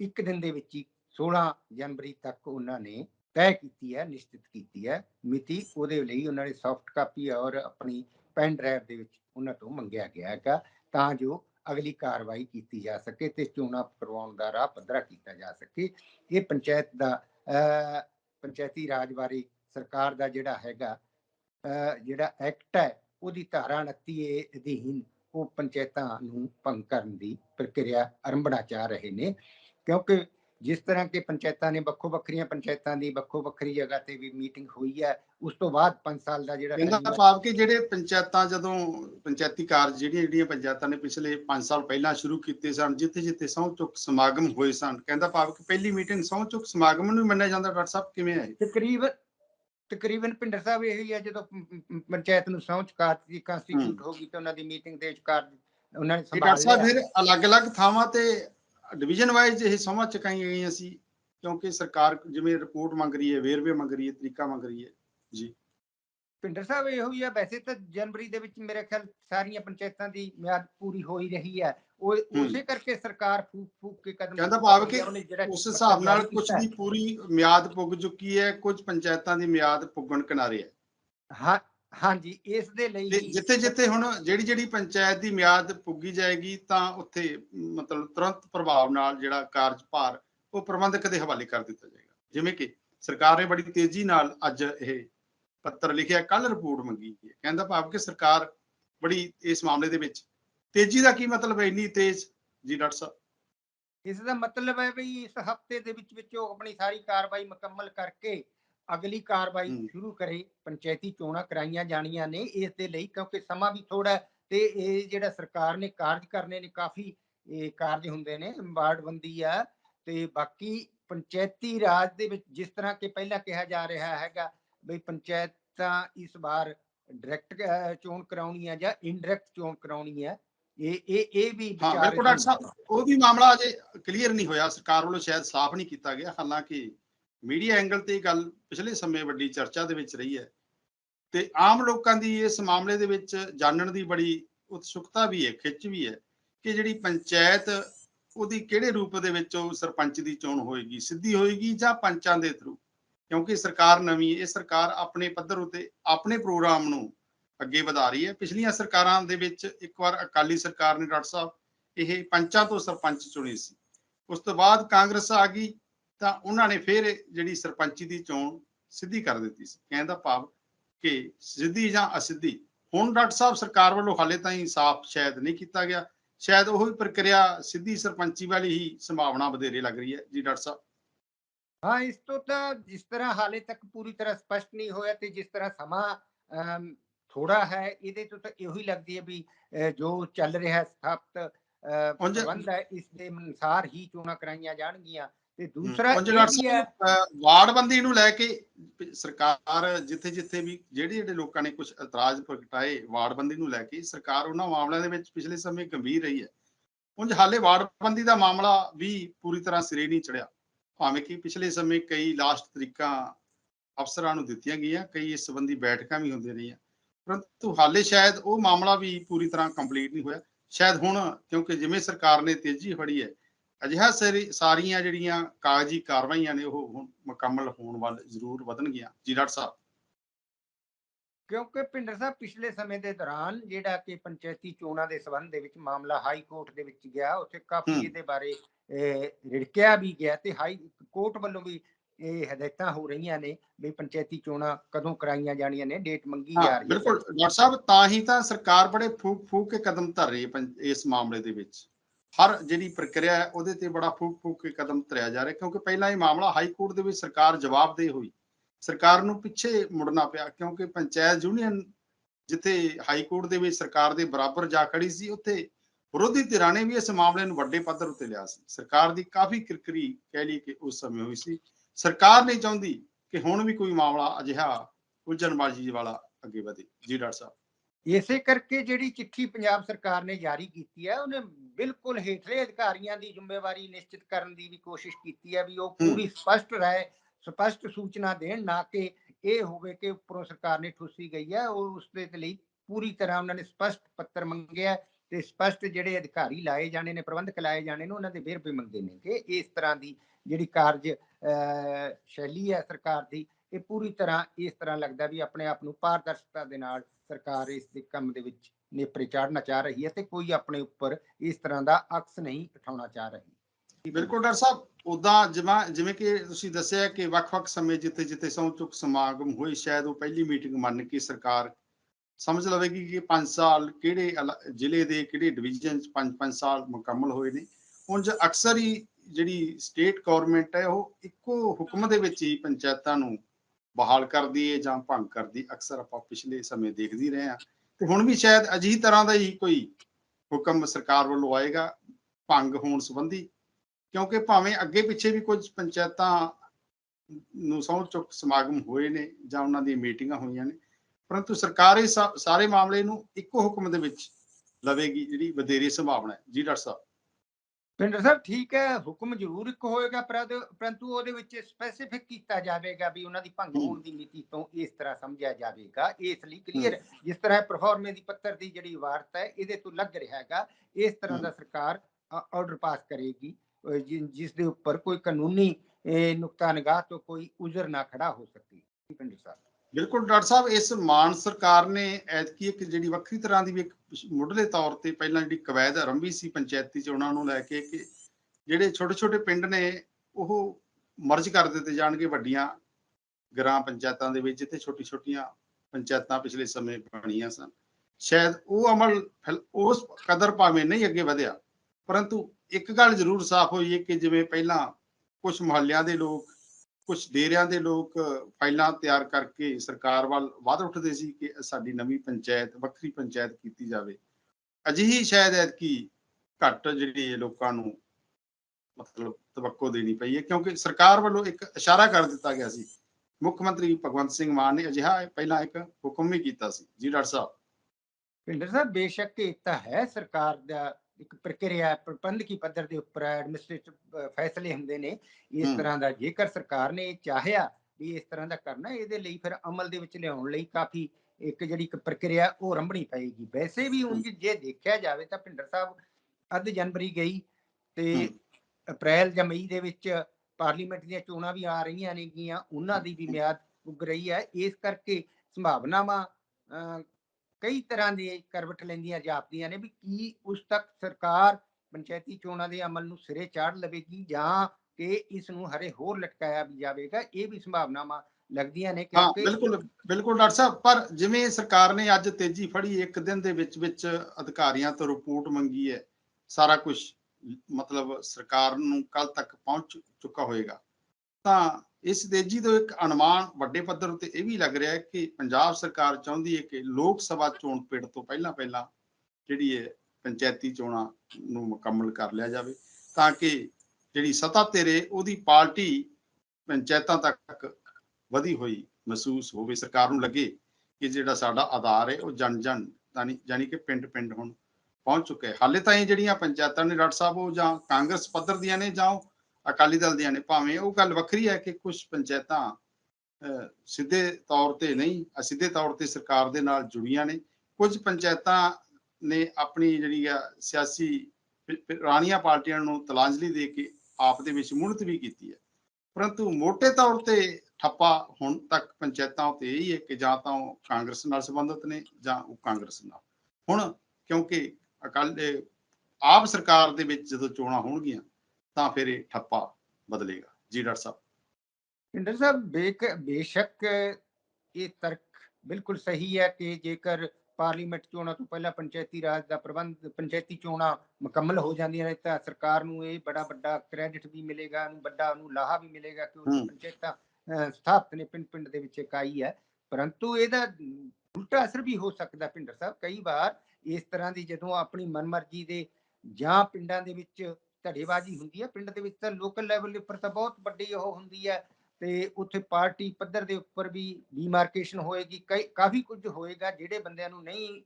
ਇੱਕ ਦਿਨ ਦੇ ਵਿੱਚ ਹੀ 16 ਜਨਵਰੀ ਤੱਕ ਉਹਨਾਂ ਨੇ ਤੈਅ ਕੀਤੀ ਹੈ ਨਿਸ਼ਚਿਤ ਕੀਤੀ ਹੈ ਮਿਤੀ ਉਹਦੇ ਲਈ ਉਹਨਾਂ ਨੇ ਸੌਫਟ ਕਾਪੀ ਔਰ ਆਪਣੀ ਪੈਨ ਡਰਾਈਵ ਦੇ ਵਿੱਚ ਉਹਨਾਂ ਤੋਂ ਮੰਗਿਆ ਗਿਆ ਹੈਗਾ ਤਾਂ ਜੋ ਅਗਲੀ ਕਾਰਵਾਈ ਕੀਤੀ ਜਾ ਸਕੇ ਤੇ ਚੋਣਾਂ ਕਰਵਾਉਣ ਦਾ ਰਾਹ ਪੱਧਰਾ ਕੀਤਾ ਜਾ ਸਕੇ। ਇਹ ਪੰਚਾਇਤ ਦਾ ਅਹ, ਪੰਚਾਇਤੀ ਰਾਜ ਬਾਰੇ ਸਰਕਾਰ ਦਾ ਜਿਹੜਾ ਹੈਗਾ ਜਿਹੜਾ ਐਕਟ ਹੈ ਉਹਦੀ ਧਾਰਾ 29 ਅਧੀਨ ਉਹ ਪੰਚਾਇਤਾਂ ਨੂੰ ਭੰਗ ਕਰਨ ਦੀ ਪ੍ਰਕਿਰਿਆ ਆਰੰਭਣਾ ਚਾਹ ਰਹੇ ਨੇ। ਕਿਉਂਕਿ ਜਿਸ ਤਰ੍ਹਾਂ ਕਿ ਪੰਚਾਇਤਾਂ ਨੇ ਵੱਖੋ ਵੱਖਰੀਆਂ ਪੰਚਾਇਤਾਂ ਦੀ ਵੱਖੋ ਵੱਖਰੀ ਜਗ੍ਹਾ ਤੇ ਵੀ ਮੀਟਿੰਗ ਹੋਈ ਹੈ ਉਸ ਤੋਂ ਬਾਅਦ 5 ਸਾਲ ਦਾ ਜਿਹੜਾ ਹੈ- ਭਾਵ ਕਿ ਜਿਹੜੇ ਪੰਚਾਇਤਾਂ ਜਦੋਂ ਪੰਚਾਇਤੀ ਕਾਰਜ ਜਿਹੜੀਆਂ ਜਿਹੜੀਆਂ ਪੰਚਾਇਤਾਂ ਨੇ ਪਿਛਲੇ 5 ਸਾਲ ਪਹਿਲਾਂ ਸ਼ੁਰੂ ਕੀਤੇ ਸਨ ਜਿੱਥੇ ਜਿੱਥੇ ਸਹੁੰ ਚੁੱਕ ਸਮਾਗਮ ਹੋਏ ਸਨ ਕਹਿੰਦਾ ਭਾਵ ਕਿ ਪਹਿਲੀ ਮੀਟਿੰਗ ਸਹੁੰ ਚੁੱਕ ਸਮਾਗਮ ਨੂੰ ਮੰਨਿਆ ਜਾਂਦਾ ਡਾਕਟਰ ਸਾਹਿਬ ਕਿਵੇਂ ਹੈ ਤਕਰੀਬਨ ਤਕਰੀਬਨ ਪਿੰਡਰ ਸਾਹਿਬ ਇਹ ਹੀ ਜਦੋਂ ਪੰਚਾਇਤ ਨੂੰ ਸਹੁੰ ਚੁਕਾ ਦਿੱਤੀ ਕੰਸਟੀਟਿਊਟ ਹੋ। ਗਈ ਤੇ ਉਹਨਾਂ ਦੀ ਮੀਟਿੰਗ ਦੇ ਵਿੱਚ ਕਾਰ ਉਹਨਾਂ ਨੇ ਡਾਕਟਰ ਸਾਹਿਬ ਸੰਭਾਲ ਫਿਰ ਅਲੱਗ-ਅਲੱਗ ਥਾਵਾਂ ਤੇ ਡਿਵੀਜ਼ਨ ਵਾਈਜ਼ ਇਹ ਸਮਾਂ ਚੁਕਾਈਆਂ ਗਈਆਂ ਸੀ ਕਿਉਂਕਿ ਸਰਕਾਰ ਜਿਵੇਂ ਰਿਪੋਰਟ ਮੰਗ ਰਹੀ ਹੈ ਵੇਰਵੇ ਮੰਗ ਰਹੀ ਹੈ ਤਰੀਕਾ ਮੰਗ ਰਹੀ ਹੈ। ਜੀ। ਪਿੰਡਰ ਸਾਹਿਬ ਇਹੋ ਹੀ ਆ ਵੈਸੇ ਤਾਂ ਜਨਵਰੀ ਦੇ ਵਿੱਚ ਮੇਰੇ ਖਿਆਲ ਸਾਰੀਆਂ ਪੰਚਾਇਤਾਂ ਦੀ ਮਿਆਦ ਪੂਰੀ ਹੋ ਹੀ ਰਹੀ ਹੈ। ਉਹ ਉਸੇ ਕਰਕੇ ਸਰਕਾਰ ਫੂਕ ਫੂਕ ਕੇ ਕਦਮ ਕਹਿੰਦਾ ਭਾਵ ਕਿ ਉਸ ਹਿਸਾਬ ਨਾਲ ਕੁਝ ਦੀ ਪੂਰੀ ਮਿਆਦ ਪੁੱਗ ਚੁੱਕੀ ਹੈ ਕੁਝ ਪੰਚਾਇਤਾਂ ਦੀ ਮਿਆਦ ਪੁੱਗਣ ਕਿਨਾਰੇ ਹੈ। ਹਾਂ ਹਾਂਜੀ ਇਸ ਦੇ ਲਈ ਜਿੱਥੇ ਜਿੱਥੇ ਹੁਣ ਜਿਹੜੀ ਜਿਹੜੀ ਪੰਚਾਇਤ ਦੀ ਮਿਆਦ ਪੁੱਗੀ ਜਾਏਗੀ ਤਾਂ ਉੱਥੇ ਮਤਲਬ ਤੁਰੰਤ ਪ੍ਰਭਾਵ ਨਾਲ ਜਿਹੜਾ ਕਾਰਜਭਾਰ ਉਹ ਪ੍ਰਬੰਧਕ ਦੇ ਹਵਾਲੇ ਕਰ ਦਿੱਤਾ ਜਾਏਗਾ। ਜਿਵੇਂ ਕਿ ਸਰਕਾਰ ਨੇ ਬੜੀ ਤੇਜ਼ੀ ਨਾਲ ਅੱਜ ਇਹ ਪੱਤਰ ਲਿਖਿਆ ਕੱਲ ਰਿਪੋਰਟ ਮੰਗੀ ਹੈ। ਕਹਿੰਦਾ ਭਾਵ ਕਿ ਸਰਕਾਰ ਬੜੀ ਇਸ ਮਾਮਲੇ ਦੇ ਵਿੱਚ ਤੇਜ਼ੀ ਦਾ ਕੀ ਮਤਲਬ ਹੈ? ਇੰਨੀ ਤੇਜ਼ ਜੀ ਡਾਕਟਰ ਸਾਹਿਬ। ਇਸ ਦਾ ਮਤਲਬ ਹੈ ਵੀ ਇਸ ਹਫ਼ਤੇ ਦੇ ਵਿੱਚ ਵਿੱਚ ਉਹ ਆਪਣੀ ਸਾਰੀ ਕਾਰਵਾਈ ਮੁਕੰਮਲ ਕਰਕੇ ਅਗਲੀ ਕਾਰਵਾਈ। ਸ਼ੁਰੂ ਕਰੇ। ਪੰਚਾਇਤੀ ਚੋਣਾਂ ਕਰਾਈਆਂ ਜਾਣੀਆਂ ਨੇ ਇਸ ਦੇ ਲਈ ਕਿਉਂਕਿ ਸਮਾਂ ਵੀ ਥੋੜਾ ਤੇ ਇਹ ਜਿਹੜਾ ਸਰਕਾਰ ਨੇ ਕਾਰਜ ਕਰਨੇ ਨੇ ਕਾਫੀ ਇਹ ਕਾਰਜ ਹੁੰਦੇ ਨੇ ਵਾਰਡਬੰਦੀ ਆ ਤੇ ਬਾਕੀ ਪੰਚਾਇਤੀ ਰਾਜ ਦੇ ਵਿੱਚ ਜਿਸ ਤਰ੍ਹਾਂ ਕਿ ਪਹਿਲਾਂ ਕਿਹਾ ਜਾ ਰਿਹਾ ਹੈਗਾ ਵੀ ਪੰਚਾਇਤਾਂ ਇਸ ਵਾਰ ਡਾਇਰੈਕਟ ਚੋਣ ਕਰਾਉਣੀ ਹੈ ਜਾਂ ਇਨਡਾਇਰੈਕਟ ਚੋਣ ਕਰਾਉਣੀ ਹੈ ਇਹ ਇਹ ਇਹ ਵੀ ਹਾਂ ਵਿਚਾਰ ਬਿਲਕੁਲ ਡਾਕਟਰ ਸਾਹਿਬ ਉਹ ਵੀ ਮਾਮਲਾ ਅਜੇ ਕਲੀਅਰ ਨਹੀਂ ਹੋਇਆ ਸਰਕਾਰ ਵੱਲੋਂ ਸ਼ਾਇਦ ਸਾਫ਼ ਨਹੀਂ ਕੀਤਾ ਗਿਆ ਹਾਲਾਂਕਿ ਮੀਡੀਆ ਐਂਗਲ ਤੇ ਇਹ ਗੱਲ ਪਿਛਲੇ ਸਮੇਂ ਵੱਡੀ ਚਰਚਾ ਦੇ ਵਿੱਚ ਰਹੀ ਹੈ। ਤੇ ਆਮ ਲੋਕਾਂ ਦੀ ਇਸ ਮਾਮਲੇ ਦੇ ਵਿੱਚ ਜਾਣਨ ਦੀ ਬੜੀ ਉਤਸੁਕਤਾ ਵੀ ਹੈ ਖਿੱਚ ਵੀ ਹੈ ਕਿ ਜਿਹੜੀ ਪੰਚਾਇਤ ਉਹਦੀ ਕਿਹੜੇ ਰੂਪ ਦੇ ਵਿੱਚ ਉਹ ਸਰਪੰਚ ਦੀ ਚੋਣ ਹੋਏਗੀ ਸਿੱਧੀ ਹੋਏਗੀ ਜਾਂ ਪੰਚਾਂ ਦੇ ਥਰੂ ਕਿਉਂਕਿ ਸਰਕਾਰ ਨਵੀਂ ਇਹ ਸਰਕਾਰ ਆਪਣੇ ਪੱਧਰ ਉਤੇ ਆਪਣੇ ਪ੍ਰੋਗਰਾਮ ਨੂੰ ਅੱਗੇ ਵਧਾ ਰਹੀ ਹੈ। ਪਿਛਲੀਆਂ ਸਰਕਾਰਾਂ ਦੇ ਵਿੱਚ ਇੱਕ ਵਾਰ ਅਕਾਲੀ ਸਰਕਾਰ ਨੇ ਡਾਕਟਰ ਸਾਹਿਬ ਇਹ ਪੰਚਾਂ ਤੋਂ ਸਰਪੰਚ ਚੁਣੇ ਸੀ। ਉਸ ਤੋਂ ਬਾਅਦ ਕਾਂਗਰਸ ਆ ਗਈ ਤਾਂ ਉਹਨਾਂ ਨੇ ਫਿਰ ਜਿਹੜੀ ਸਰਪੰਚੀ ਦੀ ਚੋਣ ਸਿੱਧੀ ਕਰ ਦਿੱਤੀ ਸੀ। ਕਹਿਣ ਦਾ ਭਾਵ ਕਿ ਸਿੱਧੀ ਜਾਂ ਅਸਿੱਧੀ, ਹੁਣ ਡਾਕਟਰ ਸਾਹਿਬ ਸਰਕਾਰ ਵੱਲੋਂ ਹਾਲੇ ਤਾਈਂ ਸਾਫ਼ ਸ਼ਾਇਦ ਨਹੀਂ ਕੀਤਾ ਗਿਆ। ਸ਼ਾਇਦ ਉਹ ਹੀ ਪ੍ਰਕਿਰਿਆ ਸਿੱਧੀ ਸਰਪੰਚੀ ਵਾਲੀ ਹੀ ਸੰਭਾਵਨਾ ਵਧੇਰੇ ਲੱਗ ਰਹੀ ਹੈ। ਜੀ ਡਾਕਟਰ ਸਾਹਿਬ। ਹਾਂ ਇਸ ਤੋਂ ਤਾਂ ਜਿਸ ਤਰ੍ਹਾਂ ਹਾਲੇ ਤੱਕ ਪੂਰੀ ਤਰ੍ਹਾਂ ਸਪਸ਼ਟ ਨਹੀਂ ਹੋਇਆ ਤੇ ਜਿਸ ਤਰ੍ਹਾਂ ਸਮਾਂ ਥੋੜਾ ਹੈ ਇਹਦੇ ਤੋਂ ਤਾਂ ਇਹੋ ਹੀ ਲੱਗਦੀ ਹੈ ਵੀ ਜੋ ਚੱਲ ਰਿਹਾ ਸਥਾਪਿਤ ਪ੍ਰਬੰਧ ਹੈ ਇਸ ਦੇ ਅਨੁਸਾਰ ਹੀ ਚੋਣਾਂ ਕਰਾਈਆਂ ਜਾਣਗੀਆਂ ਤੇ ਦੂਸਰਾ ਵਾਰਡਬੰਦੀ ਨੂੰ ਲੈ ਕੇ ਸਰਕਾਰ ਜਿੱਥੇ ਜਿੱਥੇ ਵੀ ਜਿਹੜੇ ਜਿਹੜੇ ਲੋਕਾਂ ਨੇ ਕੁਝ ਇਤਰਾਜ਼ ਪ੍ਰਗਟਾਏ ਵਾਰਡਬੰਦੀ ਨੂੰ ਲੈ ਕੇ ਸਰਕਾਰ ਉਹਨਾਂ ਮਾਮਲਿਆਂ ਦੇ ਵਿੱਚ ਪਿਛਲੇ ਸਮੇਂ ਗੰਭੀਰ ਰਹੀ ਹੈ ਉਂਝ ਹਾਲੇ ਵਾਰਡਬੰਦੀ ਦਾ ਮਾਮਲਾ ਵੀ ਪੂਰੀ ਤਰ੍ਹਾਂ ਸਿਰੇ ਨਹੀਂ ਚੜਿਆ ਭਾਵੇਂ ਕਿ ਪਿਛਲੇ ਸਮੇਂ ਕਈ ਲਾਸਟ ਤਰੀਕਾਂ ਅਫਸਰਾਂ ਨੂੰ ਦਿੱਤੀਆਂ ਗਈਆਂ, ਕਈ ਇਸ ਸੰਬੰਧੀ ਬੈਠਕਾਂ ਵੀ ਹੁੰਦੀਆਂ ਰਹੀਆਂ। ਪਰੰਤੂ ਹਾਲੇ ਸ਼ਾਇਦ ਉਹ ਮਾਮਲਾ ਵੀ ਪੂਰੀ ਤਰ੍ਹਾਂ ਕੰਪਲੀਟ ਨਹੀਂ ਹੋਇਆ। ਸ਼ਾਇਦ ਹੁਣ, ਕਿਉਂਕਿ ਜਿਵੇਂ ਸਰਕਾਰ ਨੇ ਤੇਜ਼ੀ ਫੜੀ ਹੈ, ਅਜਿਹਾ ਸਾਰੀ- ਸਾਰੀਆਂ ਜਿਹੜੀਆਂ ਕਾਗਜ਼ੀ ਕਾਰਵਾਈਆਂ ਨੇ, ਉਹ ਹੁਣ ਮੁਕੰਮਲ ਹੋਣ ਵੱਲ ਜ਼ਰੂਰ ਵਧਣਗੀਆਂ। ਜੀ ਡਾਕਟਰ ਸਾਹਿਬ। ਕਿਉਂਕਿ ਭਿੰਡਰ ਸਾਹਿਬ ਪਿਛਲੇ ਸਮੇਂ ਦੇ ਦੌਰਾਨ ਜਿਹੜਾ ਕਿ ਪੰਚਾਇਤੀ ਚੋਣਾਂ ਦੇ ਸੰਬੰਧ ਦੇ ਵਿੱਚ ਮਾਮਲਾ ਹਾਈ ਕੋਰਟ ਦੇ ਵਿੱਚ ਗਿਆ ਉੱਥੇ ਕਾਫੀ। ਇਹਦੇ ਬਾਰੇ ਰਿੜਕਿਆ ਵੀ ਗਿਆ ਤੇ ਹਾਈ ਕੋਰਟ ਵੱਲੋਂ ਵੀ ਇਹ ਹਦਾਇਤਾਂ ਹੋ ਰਹੀਆਂ ਨੇ ਵੀ ਪੰਚਾਇਤੀ ਚੋਣਾਂ ਕਦੋਂ ਕਰਾਈਆਂ ਜਾਣੀਆਂ ਨੇ ਡੇਟ ਮੰਗੀ ਜਾ ਰਹੀ ਹੈ। ਬਿਲਕੁਲ। ਡਾਕਟਰ ਸਾਹਿਬ ਤਾਂ ਹੀ ਤਾਂ ਸਰਕਾਰ ਬੜੇ ਫੂਕ ਫੂਕ ਕੇ ਕਦਮ ਧਰ ਰਹੀ ਹੈ ਇਸ ਮਾਮਲੇ ਦੇ ਵਿੱਚ। ਹਰ ਜਿਹੜੀ ਪ੍ਰਕਿਰਿਆ ਹੈ ਉਹਦੇ ਤੇ ਬੜਾ ਫੂਕ ਫੂਕ ਕੇ ਕਦਮ ਧਰਿਆ ਜਾ ਰਿਹਾ ਕਿਉਂਕਿ ਪਹਿਲਾਂ ਇਹ ਮਾਮਲਾ ਹਾਈ ਕੋਰਟ ਦੇ ਵਿੱਚ ਸਰਕਾਰ ਜਵਾਬਦੇਹ ਹੋਈ। ਸਰਕਾਰ ਨੂੰ ਪਿੱਛੇ ਮੁੜਨਾ ਪਿਆ ਕਿਉਂਕਿ ਪੰਚਾਇਤ ਯੂਨੀਅਨ ਜਿੱਥੇ ਹਾਈ ਕੋਰਟ ਦੇ ਵਿੱਚ ਸਰਕਾਰ ਦੇ ਬਰਾਬਰ ਜਾ ਖੜੀ ਸੀ ਉੱਥੇ ਵਿਰੋਧੀ ਧਿਰਾਂ ਨੇ ਵੀ ਇਸ ਮਾਮਲੇ ਨੂੰ ਵੱਡੇ ਪੱਧਰ ਉੱਤੇ ਲਿਆ ਸੀ। ਸਰਕਾਰ ਦੀ ਕਾਫੀ ਕਿਰਕਰੀ ਕਹਿ ਲਈ ਕਿ ਉਸ ਸਮੇਂ ਹੋਈ ਸੀ। ਸਰਕਾਰ ਨਹੀਂ ਚਾਹੁੰਦੀ ਕਿ ਹੁਣ ਵੀ ਕੋਈ ਮਾਮਲਾ ਅਜਿਹਾ ਉਲਝਣਬਾਜ਼ੀ ਵਾਲਾ ਅੱਗੇ ਵਧੇ। ਜੀ ਡਾਕਟਰ ਸਾਹਿਬ। ਇਸੇ ਕਰਕੇ ਜਿਹੜੀ ਚਿੱਠੀ ਪੰਜਾਬ ਸਰਕਾਰ ਨੇ ਜਾਰੀ ਕੀਤੀ ਹੈ ਉਹਨੇ ਬਿਲਕੁਲ ਹੇਠਲੇ ਅਧਿਕਾਰੀਆਂ ਦੀ ਜ਼ਿੰਮੇਵਾਰੀ ਨਿਸ਼ਚਿਤ ਕਰਨ ਦੀ ਵੀ ਕੋਸ਼ਿਸ਼ ਕੀਤੀ ਹੈ ਵੀ ਉਹ। ਪੂਰੀ ਸਪਸ਼ਟ ਰਹੇ ਸਪਸ਼ਟ ਸੂਚਨਾ ਦੇਣ ਨਾ ਕਿ ਇਹ ਹੋਵੇ ਕਿ ਉੱਪਰੋਂ ਸਰਕਾਰ ਨੇ ਠੁੱਸੀ ਗਈ ਹੈ ਉਹ ਉਸ ਦੇ ਲਈ ਪੂਰੀ ਤਰ੍ਹਾਂ ਉਹਨਾਂ ਨੇ ਸਪਸ਼ਟ ਪੱਤਰ ਮੰਗਿਆ ਤੇ ਸਪਸ਼ਟ ਜਿਹੜੇ ਅਧਿਕਾਰੀ ਲਾਏ ਜਾਣੇ ਨੇ ਪ੍ਰਬੰਧਕ ਲਾਏ ਜਾਣੇ ਨੇ ਉਹਨਾਂ ਦੇ ਵੇਰਵੇ ਮੰਗੇ ਨੇ ਕਿ ਇਸ ਤਰ੍ਹਾਂ ਦੀ ਜਿਹੜੀ ਕਾਰਜ ਅਹ, ਸ਼ੈਲੀ ਹੈ ਸਰਕਾਰ ਦੀ ਇਹ ਪੂਰੀ ਤਰ੍ਹਾਂ ਇਸ ਤਰ੍ਹਾਂ ਲੱਗਦਾ ਵੀ ਆਪਣੇ ਆਪ ਨੂੰ ਪਾਰਦਰਸ਼ਤਾ ਦੇ ਨਾਲ ਸਰਕਾਰ ਇਸ ਦੇ ਕੰਮ ਦੇ ਵਿੱਚ ਨੇਪਰੇ ਚਾੜਨਾ ਚਾਹ ਰਹੀ ਹੈ ਤੇ ਕੋਈ ਆਪਣੇ ਉੱਪਰ ਇਸ ਤਰ੍ਹਾਂ ਦਾ ਅਕਸ ਨਹੀਂ ਉਠਾਉਣਾ ਚਾਹ ਰਹੀ। ਬਿਲਕੁਲ ਡਾਕਟਰ ਸਾਹਿਬ ਉਦਾਂ ਜਿਵੇਂ ਜਿਵੇਂ ਕਿ ਤੁਸੀਂ ਦੱਸਿਆ ਕਿ ਵੱਖ-ਵੱਖ ਸਮੇਂ ਜਿੱਥੇ ਜਿੱਥੇ ਸਹੁੰ ਚੁੱਕ ਸਮਾਗਮ ਹੋਏ, ਸ਼ਾਇਦ ਉਹ ਪਹਿਲੀ ਮੀਟਿੰਗ ਮੰਨ ਕੇ ਸਰਕਾਰ ਸਮਝ ਲਵੇਗੀ ਕਿ 5 ਸਾਲ ਕਿਹੜੇ ਜ਼ਿਲ੍ਹੇ ਦੇ ਕਿਹੜੇ ਡਿਵੀਜ਼ਨ ਚ 5-5 ਸਾਲ ਮੁਕੰਮਲ ਹੋਏ ਨੇ। ਉਂਝ ਅਕਸਰ ਹੀ ਜਿਹੜੀ ਸਟੇਟ ਗਵਰਨਮੈਂਟ ਹੈ, ਉਹ ਇੱਕੋ ਹੁਕਮ ਦੇ ਵਿੱਚ ਹੀ ਪੰਚਾਇਤਾਂ ਨੂੰ ਬਹਾਲ ਕਰਦੀ ਹੈ ਜਾਂ ਭੰਗ ਕਰਦੀ। ਅਕਸਰ ਆਪਾਂ ਪਿਛਲੇ ਸਮੇਂ ਦੇਖਦੇ ਰਹੇ ਹਾਂ। ਤੇ ਹੁਣ ਵੀ ਸ਼ਾਇਦ ਅਜਿਹੀ ਤਰ੍ਹਾਂ ਦਾ ਹੀ ਕੋਈ ਹੁਕਮ ਸਰਕਾਰ ਵੱਲੋਂ ਆਏਗਾ, ਭੰਗ ਹੋਣ ਸੰਬੰਧੀ। ਕਿਉਂਕਿ ਭਾਵੇਂ ਅੱਗੇ ਪਿੱਛੇ ਵੀ ਕੁਝ ਪੰਚਾਇਤਾਂ ਨੂੰ ਸਹੁੰ ਚੁੱਕ ਸਮਾਗਮ ਹੋਏ ਨੇ ਜਾਂ ਉਹਨਾਂ ਦੀਆਂ ਮੀਟਿੰਗਾਂ ਹੋਈਆਂ ਨੇ ਪਰੰਤੂ ਸਰਕਾਰ ਇਹ ਸਾ- ਸਾਰੇ ਮਾਮਲੇ ਨੂੰ ਇੱਕੋ ਹੁਕਮ ਦੇ ਵਿੱਚ ਲਵੇਗੀ ਜਿਹੜੀ ਵਧੇਰੇ ਸੰਭਾਵਨਾ ਹੈ। ਜੀ ਡਾਕਟਰ ਸਾਹਿਬ। ਪਿੰਡਰ ਸਾਹਿਬ ਠੀਕ ਹੈ ਹੁਕਮ ਜ਼ਰੂਰ ਇੱਕ ਹੋਏਗਾ ਪਰੰਤੂ ਉਹਦੇ ਵਿੱਚ ਸਪੈਸੀਫਿਕ ਕੀਤਾ ਜਾਵੇਗਾ ਵੀ ਉਹਨਾਂ ਦੀ ਭੰਗ। ਹੋਣ ਦੀ ਨੀਤੀ ਤੋਂ ਇਸ ਤਰ੍ਹਾਂ ਸਮਝਿਆ ਜਾਵੇਗਾ ਇਸ ਲਈ ਕਲੀਅਰ ਜਿਸ ਤਰ੍ਹਾਂ ਪਰਫਾਰਮੇ ਦੀ ਪੱਤਰ ਦੀ ਜਿਹੜੀ ਵਾਰਤਾ ਹੈ ਇਹਦੇ ਤੋਂ ਲੱਗ ਰਿਹਾ ਹੈਗਾ ਇਸ ਤਰ੍ਹਾਂ ਦਾ ਸਰਕਾਰ ਆਰਡਰ ਪਾਸ ਕਰੇਗੀ। ਜਿਸ ਦੇ ਉੱਪਰ ਕੋਈ ਕਾਨੂੰਨੀ ਨੁਕਤਾ ਨਿਗਾਹ ਤੋਂ ਕੋਈ ਉਜ਼ਰ ਨਾ ਖੜਾ ਹੋ ਸਕੇ ਪਿੰਡਰ ਸਾਹਿਬ। ਬਿਲਕੁਲ ਡਾਕਟਰ ਸਾਹਿਬ, ਇਸ ਮਾਨ ਸਰਕਾਰ ਨੇ ਐਤਕੀ ਇੱਕ ਜਿਹੜੀ ਵੱਖਰੀ ਤਰ੍ਹਾਂ ਦੀ ਵੀ ਇੱਕ ਮੁੱਢਲੇ ਤੌਰ ਤੇ ਪਹਿਲਾਂ ਜਿਹੜੀ ਕਵੈਦ ਆਰੰਭੀ ਸੀ ਪੰਚਾਇਤੀ ਚੋਣਾਂ ਨੂੰ ਲੈ ਕੇ ਕਿ ਜਿਹੜੇ ਛੋਟੇ ਛੋਟੇ ਪਿੰਡ ਨੇ, ਉਹ ਮਰਜ ਕਰ ਦਿੱਤੇ ਜਾਣਗੇ ਵੱਡੀਆਂ ਗ੍ਰਾਮ ਪੰਚਾਇਤਾਂ ਦੇ ਵਿੱਚ, ਜਿੱਥੇ ਛੋਟੀ ਛੋਟੀਆਂ ਪੰਚਾਇਤਾਂ ਪਿਛਲੇ ਸਮੇਂ ਬਣੀਆਂ ਸਨ। ਸ਼ਾਇਦ ਉਹ ਅਮਲ ਉਸ ਕਦਰ ਭਾਵੇਂ ਨਹੀਂ ਅੱਗੇ ਵਧਿਆ, ਪਰੰਤੂ ਇੱਕ ਗੱਲ ਜ਼ਰੂਰ ਸਾਫ਼ ਹੋਈ ਹੈ ਕਿ ਜਿਵੇਂ ਪਹਿਲਾਂ ਕੁਝ ਮੁਹੱਲਿਆਂ ਦੇ ਲੋਕ ਕੁਝ ਡੇਰਿਆਂ ਦੇ ਲੋਕ ਫਾਈਲਾਂ ਤਿਆਰ ਕਰਕੇ ਸਰਕਾਰ ਵੱਲ ਵਧ ਉੱਠਦੇ ਸੀ ਕਿ ਸਾਡੀ ਨਵੀਂ ਪੰਚਾਇਤ, ਵੱਖਰੀ ਪੰਚਾਇਤ ਕੀਤੀ ਜਾਵੇ। ਅਜਿਹੀ ਸ਼ਾਇਦ ਐਤਕੀ ਘੱਟ ਜਿਹੜੀ ਲੋਕਾਂ ਨੂੰ ਮਤਲਬ ਤਵੱਕੋ ਦੇਣੀ ਪਈ ਹੈ, ਕਿਉਂਕਿ ਸਰਕਾਰ ਵੱਲੋਂ ਇੱਕ ਇਸ਼ਾਰਾ ਕਰ ਦਿੱਤਾ ਗਿਆ ਸੀ। ਮੁੱਖ ਮੰਤਰੀ ਭਗਵੰਤ ਸਿੰਘ ਮਾਨ ਨੇ ਅਜਿਹਾ ਪਹਿਲਾਂ ਇੱਕ ਹੁਕਮ ਵੀ ਕੀਤਾ ਸੀ। ਜੀ ਡਾਕਟਰ ਸਾਹਿਬ। ਭਿੰਦਰ ਸਾਹਿਬ, ਬੇਸ਼ੱਕ ਇਹ ਤਾਂ ਹੈ ਸਰਕਾਰ ਦਾ ਇੱਕ ਪ੍ਰਕਿਰਿਆ ਪ੍ਰਬੰਧਕੀ ਪੱਧਰ ਦੇ ਉੱਪਰ ਐਡਮਿਨਿਸਟ੍ਰੇਟਿਵ ਫੈਸਲੇ ਹੁੰਦੇ ਨੇ ਇਸ। ਤਰ੍ਹਾਂ ਦਾ ਜੇਕਰ ਸਰਕਾਰ ਨੇ ਇਹ ਚਾਹਿਆ ਵੀ ਇਸ ਤਰ੍ਹਾਂ ਦਾ ਕਰਨਾ ਇਹਦੇ ਲਈ ਫਿਰ ਅਮਲ ਦੇ ਵਿੱਚ ਲਿਆਉਣ ਲਈ ਕਾਫੀ ਇੱਕ ਜਿਹੜੀ ਇੱਕ ਪ੍ਰਕਿਰਿਆ ਉਹ ਰੰਭਣੀ ਪਏਗੀ ਵੈਸੇ ਵੀ ਉਂਝ ਜੇ ਦੇਖਿਆ ਜਾਵੇ ਤਾਂ ਭਿੰਦਰ ਸਾਹਿਬ ਅੱਧ ਜਨਵਰੀ ਗਈ ਤੇ। ਅਪ੍ਰੈਲ ਜਾਂ ਮਈ ਦੇ ਵਿੱਚ ਪਾਰਲੀਮੈਂਟ ਦੀਆਂ ਚੋਣਾਂ ਵੀ ਆ ਰਹੀਆਂ ਨੇਗੀਆਂ ਉਹਨਾਂ ਦੀ ਵੀ ਮਿਆਦ ਪੁੱਗ ਰਹੀ ਹੈ ਇਸ ਕਰਕੇ ਸੰਭਾਵਨਾਵਾਂ ਕਈ ਤਰ੍ਹਾਂ ਦੀ ਕਰਵਟ ਲੈਂਦੀਆਂ ਜਾਪਦੀਆਂ ਨੇ ਵੀ ਕੀ ਉਸ ਤੱਕ ਸਰਕਾਰ ਪੰਚਾਇਤੀ ਚੋਣਾਂ ਦੇ ਅਮਲ ਨੂੰ ਸਿਰੇ ਚਾੜ ਲਵੇਗੀ ਜਾਂ ਕਿ ਇਸ ਨੂੰ ਹਰੇ ਹੋਰ ਲਟਕਾਇਆ ਵੀ ਜਾਵੇਗਾ ਇਹ ਵੀ ਸੰਭਾਵਨਾਵਾਂ ਲੱਗਦੀਆਂ ਨੇ ਹਾਂ ਕਿਉਂਕਿ ਬਿਲਕੁਲ ਬਿਲਕੁਲ ਡਾਕਟਰ ਸਾਹਿਬ ਪਰ ਜਿਵੇਂ ਸਰਕਾਰ ਨੇ ਅੱਜ ਤੇਜ਼ੀ ਫੜੀ ਇੱਕ ਦਿਨ ਦੇ ਵਿੱਚ ਵਿੱਚ ਅਧਿਕਾਰੀਆਂ ਤੋਂ ਰਿਪੋਰਟ ਮੰਗੀ ਹੈ ਸਾਰਾ ਕੁਝ ਮਤਲਬ ਸਰਕਾਰ ਨੂੰ ਕੱਲ ਤੱਕ ਪਹੁੰਚ ਚੁੱਕਾ ਹੋਏਗਾ। ਤਾਂ ਇਸ ਤੇਜ਼ੀ ਤੋਂ ਇੱਕ ਅਨੁਮਾਨ ਵੱਡੇ ਪੱਧਰ ਉੱਤੇ ਇਹ ਵੀ ਲੱਗ ਰਿਹਾ ਹੈ ਕਿ ਪੰਜਾਬ ਸਰਕਾਰ ਚਾਹੁੰਦੀ ਹੈ ਕਿ ਲੋਕ ਸਭਾ ਚੋਣ ਪਿੜ ਤੋਂ ਪਹਿਲਾਂ ਪਹਿਲਾਂ ਜਿਹੜੀ ਹੈ ਪੰਚਾਇਤੀ ਚੋਣਾਂ ਨੂੰ ਮੁਕੰਮਲ ਕਰ ਲਿਆ ਜਾਵੇ, ਤਾਂ ਕਿ ਜਿਹੜੀ ਸੱਤਾ ਤੇਰੇ ਉਹਦੀ ਪਾਰਟੀ ਪੰਚਾਇਤਾਂ ਤੱਕ ਵਧੀ ਹੋਈ ਮਹਿਸੂਸ ਹੋਵੇ, ਸਰਕਾਰ ਨੂੰ ਲੱਗੇ ਕਿ ਜਿਹੜਾ ਸਾਡਾ ਆਧਾਰ ਹੈ ਉਹ ਜਨ ਜਨ ਯਾਨੀ ਯਾਨੀ ਕਿ ਪਿੰਡ ਪਿੰਡ ਹੁਣ ਪਹੁੰਚ ਚੁੱਕਾ ਹੈ। ਹਾਲੇ ਤਾਂ ਇਹ ਜਿਹੜੀਆਂ ਪੰਚਾਇਤਾਂ ਨੇ, ਡਾਕਟਰ ਸਾਹਿਬ, ਉਹ ਜਾਂ ਕਾਂਗਰਸ ਪੱਧਰ ਦੀਆਂ ਨੇ ਜਾਂ ਉਹ ਅਕਾਲੀ ਦਲ ਦੀਆਂ ਨੇ ਭਾਵੇਂ ਉਹ ਗੱਲ ਵੱਖਰੀ ਹੈ ਕਿ ਕੁਝ ਪੰਚਾਇਤਾਂ ਅਹ, ਸਿੱਧੇ ਤੌਰ ਤੇ ਨਹੀਂ ਅਸਿੱਧੇ ਤੌਰ ਤੇ ਸਰਕਾਰ ਦੇ ਨਾਲ ਜੁੜੀਆਂ ਨੇ। ਕੁਝ ਪੰਚਾਇਤਾਂ ਨੇ ਆਪਣੀ ਜਿਹੜੀ ਆ ਸਿਆਸੀ ਪੁਰਾਣੀਆਂ ਪਾਰਟੀਆਂ ਨੂੰ ਤਲਾਂਜਲੀ ਦੇ ਕੇ ਆਪ ਦੇ ਵਿੱਚ ਮੁੜਤ ਵੀ ਕੀਤੀ ਹੈ। ਪਰੰਤੂ ਮੋٹے ਤੌਰ ਤੇ ਠੱਪਾ ਹੁਣ ਤੱਕ ਪੰਚਾਇਤਾਂ ਉਤੇ ਹੀ ਹੈ ਕਿ ਜਾਂ ਤਾਂ ਉਹ ਕਾਂਗਰਸ ਨਾਲ ਸੰਬੰਧਿਤ ਨੇ ਜਾਂ ਉਹ ਕਾਂਗਰਸ ਨਾਲ। ਹੁਣ ਕਿਉਂਕਿ ਅਕਾਲ ਆਪ ਸਰਕਾਰ ਦੇ ਵਿੱਚ ਜਦੋਂ ਚੋਣਾਂ ਹੋਣਗੀਆਂ ਤਾਂ ਫਿਰ ਇਹ ਠੱਪਾ ਬਦਲੇਗਾ। ਜੀ ਡਾਕਟਰ ਸਾਹਿਬ। ਪਿੰਡਰ ਸਾਹਿਬ ਬੇਸ਼ੱਕ ਇਹ ਤਰਕ ਬਿਲਕੁਲ ਸਹੀ ਹੈ ਕਿ ਜੇਕਰ ਪਾਰਲੀਮੈਂਟ ਚੋਣਾਂ ਤੋਂ ਪਹਿਲਾਂ ਪੰਚਾਇਤੀ ਰਾਜ ਦਾ ਪ੍ਰਬੰਧ ਪੰਚਾਇਤੀ ਚੋਣਾਂ ਮੁਕੰਮਲ ਹੋ ਜਾਂਦੀਆਂ ਨੇ ਤਾਂ ਸਰਕਾਰ ਨੂੰ ਇਹ ਬੜਾ ਵੱਡਾ ਕ੍ਰੈਡਿਟ ਵੀ ਮਿਲੇਗਾ ਉਹਨੂੰ ਵੱਡਾ ਉਹਨੂੰ ਲਾਹਾ ਵੀ ਮਿਲੇਗਾ ਕਿ ਉਹ। ਪੰਚਾਇਤਾਂ ਸਥਾਪਿਤ ਨੇ ਪਿੰਡ ਪਿੰਡ ਦੇ ਵਿੱਚ ਇਕਾਈ ਹੈ। ਪਰੰਤੂ ਇਹਦਾ ਉਲਟਾ ਅਸਰ ਵੀ ਹੋ ਸਕਦਾ ਪਿੰਡਰ ਸਾਹਿਬ। ਕਈ ਵਾਰ ਇਸ ਤਰ੍ਹਾਂ ਦੀ ਜਦੋਂ ਆਪਣੀ ਮਨਮਰਜ਼ੀ ਦੇ ਜਾਂ ਪਿੰਡਾਂ ਦੇ ਵਿੱਚ ਧੜੇਬਾਜ਼ੀ ਹੁੰਦੀ ਹੈ ਪਿੰਡ ਦੇ ਵਿੱਚ ਤਾਂ ਲੋਕਲ ਲੈਵਲ ਦੇ ਉੱਪਰ ਤਾਂ ਬਹੁਤ ਵੱਡੀ ਉਹ ਹੁੰਦੀ ਹੈ ਤੇ ਉੱਥੇ ਪਾਰਟੀ ਪੱਧਰ ਦੇ ਉੱਪਰ ਵੀ ਡੀਮਾਰਕੇਸ਼ਨ ਹੋਏਗੀ ਕਾਫੀ ਕੁਝ ਹੋਏਗਾ ਜਿਹੜੇ ਬੰਦਿਆਂ ਨੂੰ ਨਹੀਂ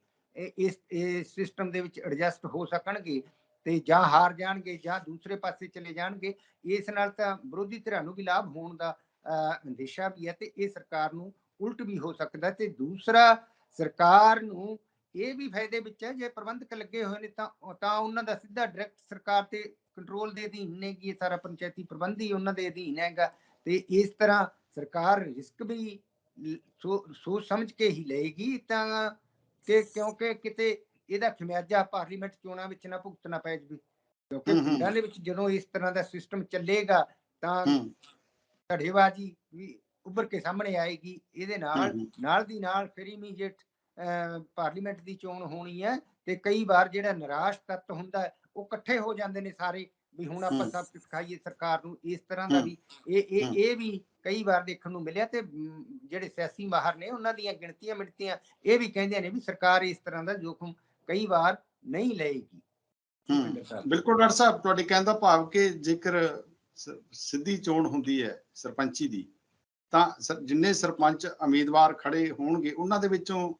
ਇਸ ਸਿਸਟਮ ਦੇ ਵਿੱਚ ਐਡਜਸਟ ਹੋ ਸਕਣਗੇ ਤੇ ਜਾਂ ਹਾਰ ਜਾਣਗੇ ਜਾਂ ਦੂਸਰੇ ਪਾਸੇ ਚਲੇ ਜਾਣਗੇ ਇਸ ਨਾਲ ਤਾਂ ਵਿਰੋਧੀ ਧਿਰਾਂ ਨੂੰ ਵੀ ਲਾਭ ਹੋਣ ਦਾ ਅਹ, ਅੰਦੇਸ਼ਾ ਵੀ ਹੈ ਤੇ ਇਹ ਸਰਕਾਰ ਨੂੰ ਉਲਟ ਵੀ ਹੋ ਸਕਦਾ ਤੇ ਦੂਸਰਾ ਸਰਕਾਰ ਨੂੰ ਇਹ ਵੀ ਫਾਇਦੇ ਵਿੱਚ ਹੈ ਜੇ ਪ੍ਰਬੰਧਕ ਲੱਗੇ ਹੋਏ ਨੇ ਤਾਂ ਤਾਂ ਉਹਨਾਂ ਦਾ ਸਿੱਧਾ ਡਾਇਰੈਕਟ ਸਰਕਾਰ ਤੇ ਕੰਟਰੋਲ ਦੇ ਅਧੀਨ ਨੇ ਕਿ ਇਹ ਸਾਰਾ ਪੰਚਾਇਤੀ ਪ੍ਰਬੰਧ ਹੀ ਉਹਨਾਂ ਦੇ ਅਧੀਨ ਹੈਗਾ ਤੇ ਇਸ ਤਰ੍ਹਾਂ ਸਰਕਾਰ ਰਿਸਕ ਵੀ ਸੋਚ ਸਮਝ ਕੇ ਹੀ ਲਏਗੀ ਤਾਂ ਕਿ ਕਿਉਂਕਿ ਕਿਤੇ ਇਹਦਾ ਖਮਿਆਜਾ ਪਾਰਲੀਮੈਂਟ ਚੋਣਾਂ ਵਿੱਚ ਨਾ ਭੁਗਤਣਾ ਪੈ ਜਾਵੇ ਕਿਉਂਕਿ। ਪਿੰਡਾਂ ਦੇ ਵਿੱਚ ਜਦੋਂ ਇਸ ਤਰ੍ਹਾਂ ਦਾ ਸਿਸਟਮ ਚੱਲੇਗਾ ਤਾਂ ਹੂੰ ਧੜੇਬਾਜ਼ੀ ਵੀ ਉੱਭਰ ਕੇ ਸਾਹਮਣੇ ਆਏਗੀ ਇਹਦੇ ਨਾਲ ਹੂੰ, ਹੂੰ। ਨਾਲ ਦੀ ਨਾਲ ਫਿਰ ਇਮੀਡੀਏਟ ਪਾਰਲੀਮੈਂਟ ਦੀ ਚੋਣ ਹੋਣੀ ਹੈ ਤੇ ਕਈ ਵਾਰ ਜਿਹੜਾ ਨਿਰਾਸ਼ ਤੱਤ ਹੁੰਦਾ ਉਹ ਇਕੱਠੇ ਹੋ ਜਾਂਦੇ ਨੇ ਸਾਰੇ ਵੀ ਹੁਣ ਆਪਾਂ। ਸਭ ਕੁਝ ਖਾਈਏ ਸਰਕਾਰ ਨੂੰ ਇਸ ਤਰ੍ਹਾਂ ਦਾ। ਵੀ ਇਹ ਇਹ। ਇਹ ਵੀ ਕਈ ਵਾਰ ਦੇਖਣ ਨੂੰ ਮਿਲਿਆ ਤੇ ਜਿਹੜੇ ਸਿਆਸੀ ਮਾਹਰ ਨੇ ਉਹਨਾਂ ਦੀਆਂ ਗਿਣਤੀਆਂ ਮਿਣਤੀਆਂ ਇਹ ਵੀ ਕਹਿੰਦੇ ਨੇ ਵੀ ਸਰਕਾਰ ਇਸ ਤਰ੍ਹਾਂ ਦਾ ਜੋਖਮ ਕਈ ਵਾਰ ਨਹੀਂ ਲਏਗੀ। ਬਿਲਕੁਲ ਡਾਕਟਰ ਸਾਹਿਬ ਤੁਹਾਡੇ ਕਹਿਣ ਦਾ ਭਾਵ ਕਿ ਜੇਕਰ ਸਿੱਧੀ ਚੋਣ ਹੁੰਦੀ ਹੈ ਸਰਪੰਚੀ ਦੀ ਤਾਂ ਜਿੰਨੇ ਸਰਪੰਚ ਉਮੀਦਵਾਰ ਖੜੇ ਹੋਣਗੇ ਉਹਨਾਂ ਦੇ ਵਿੱਚੋਂ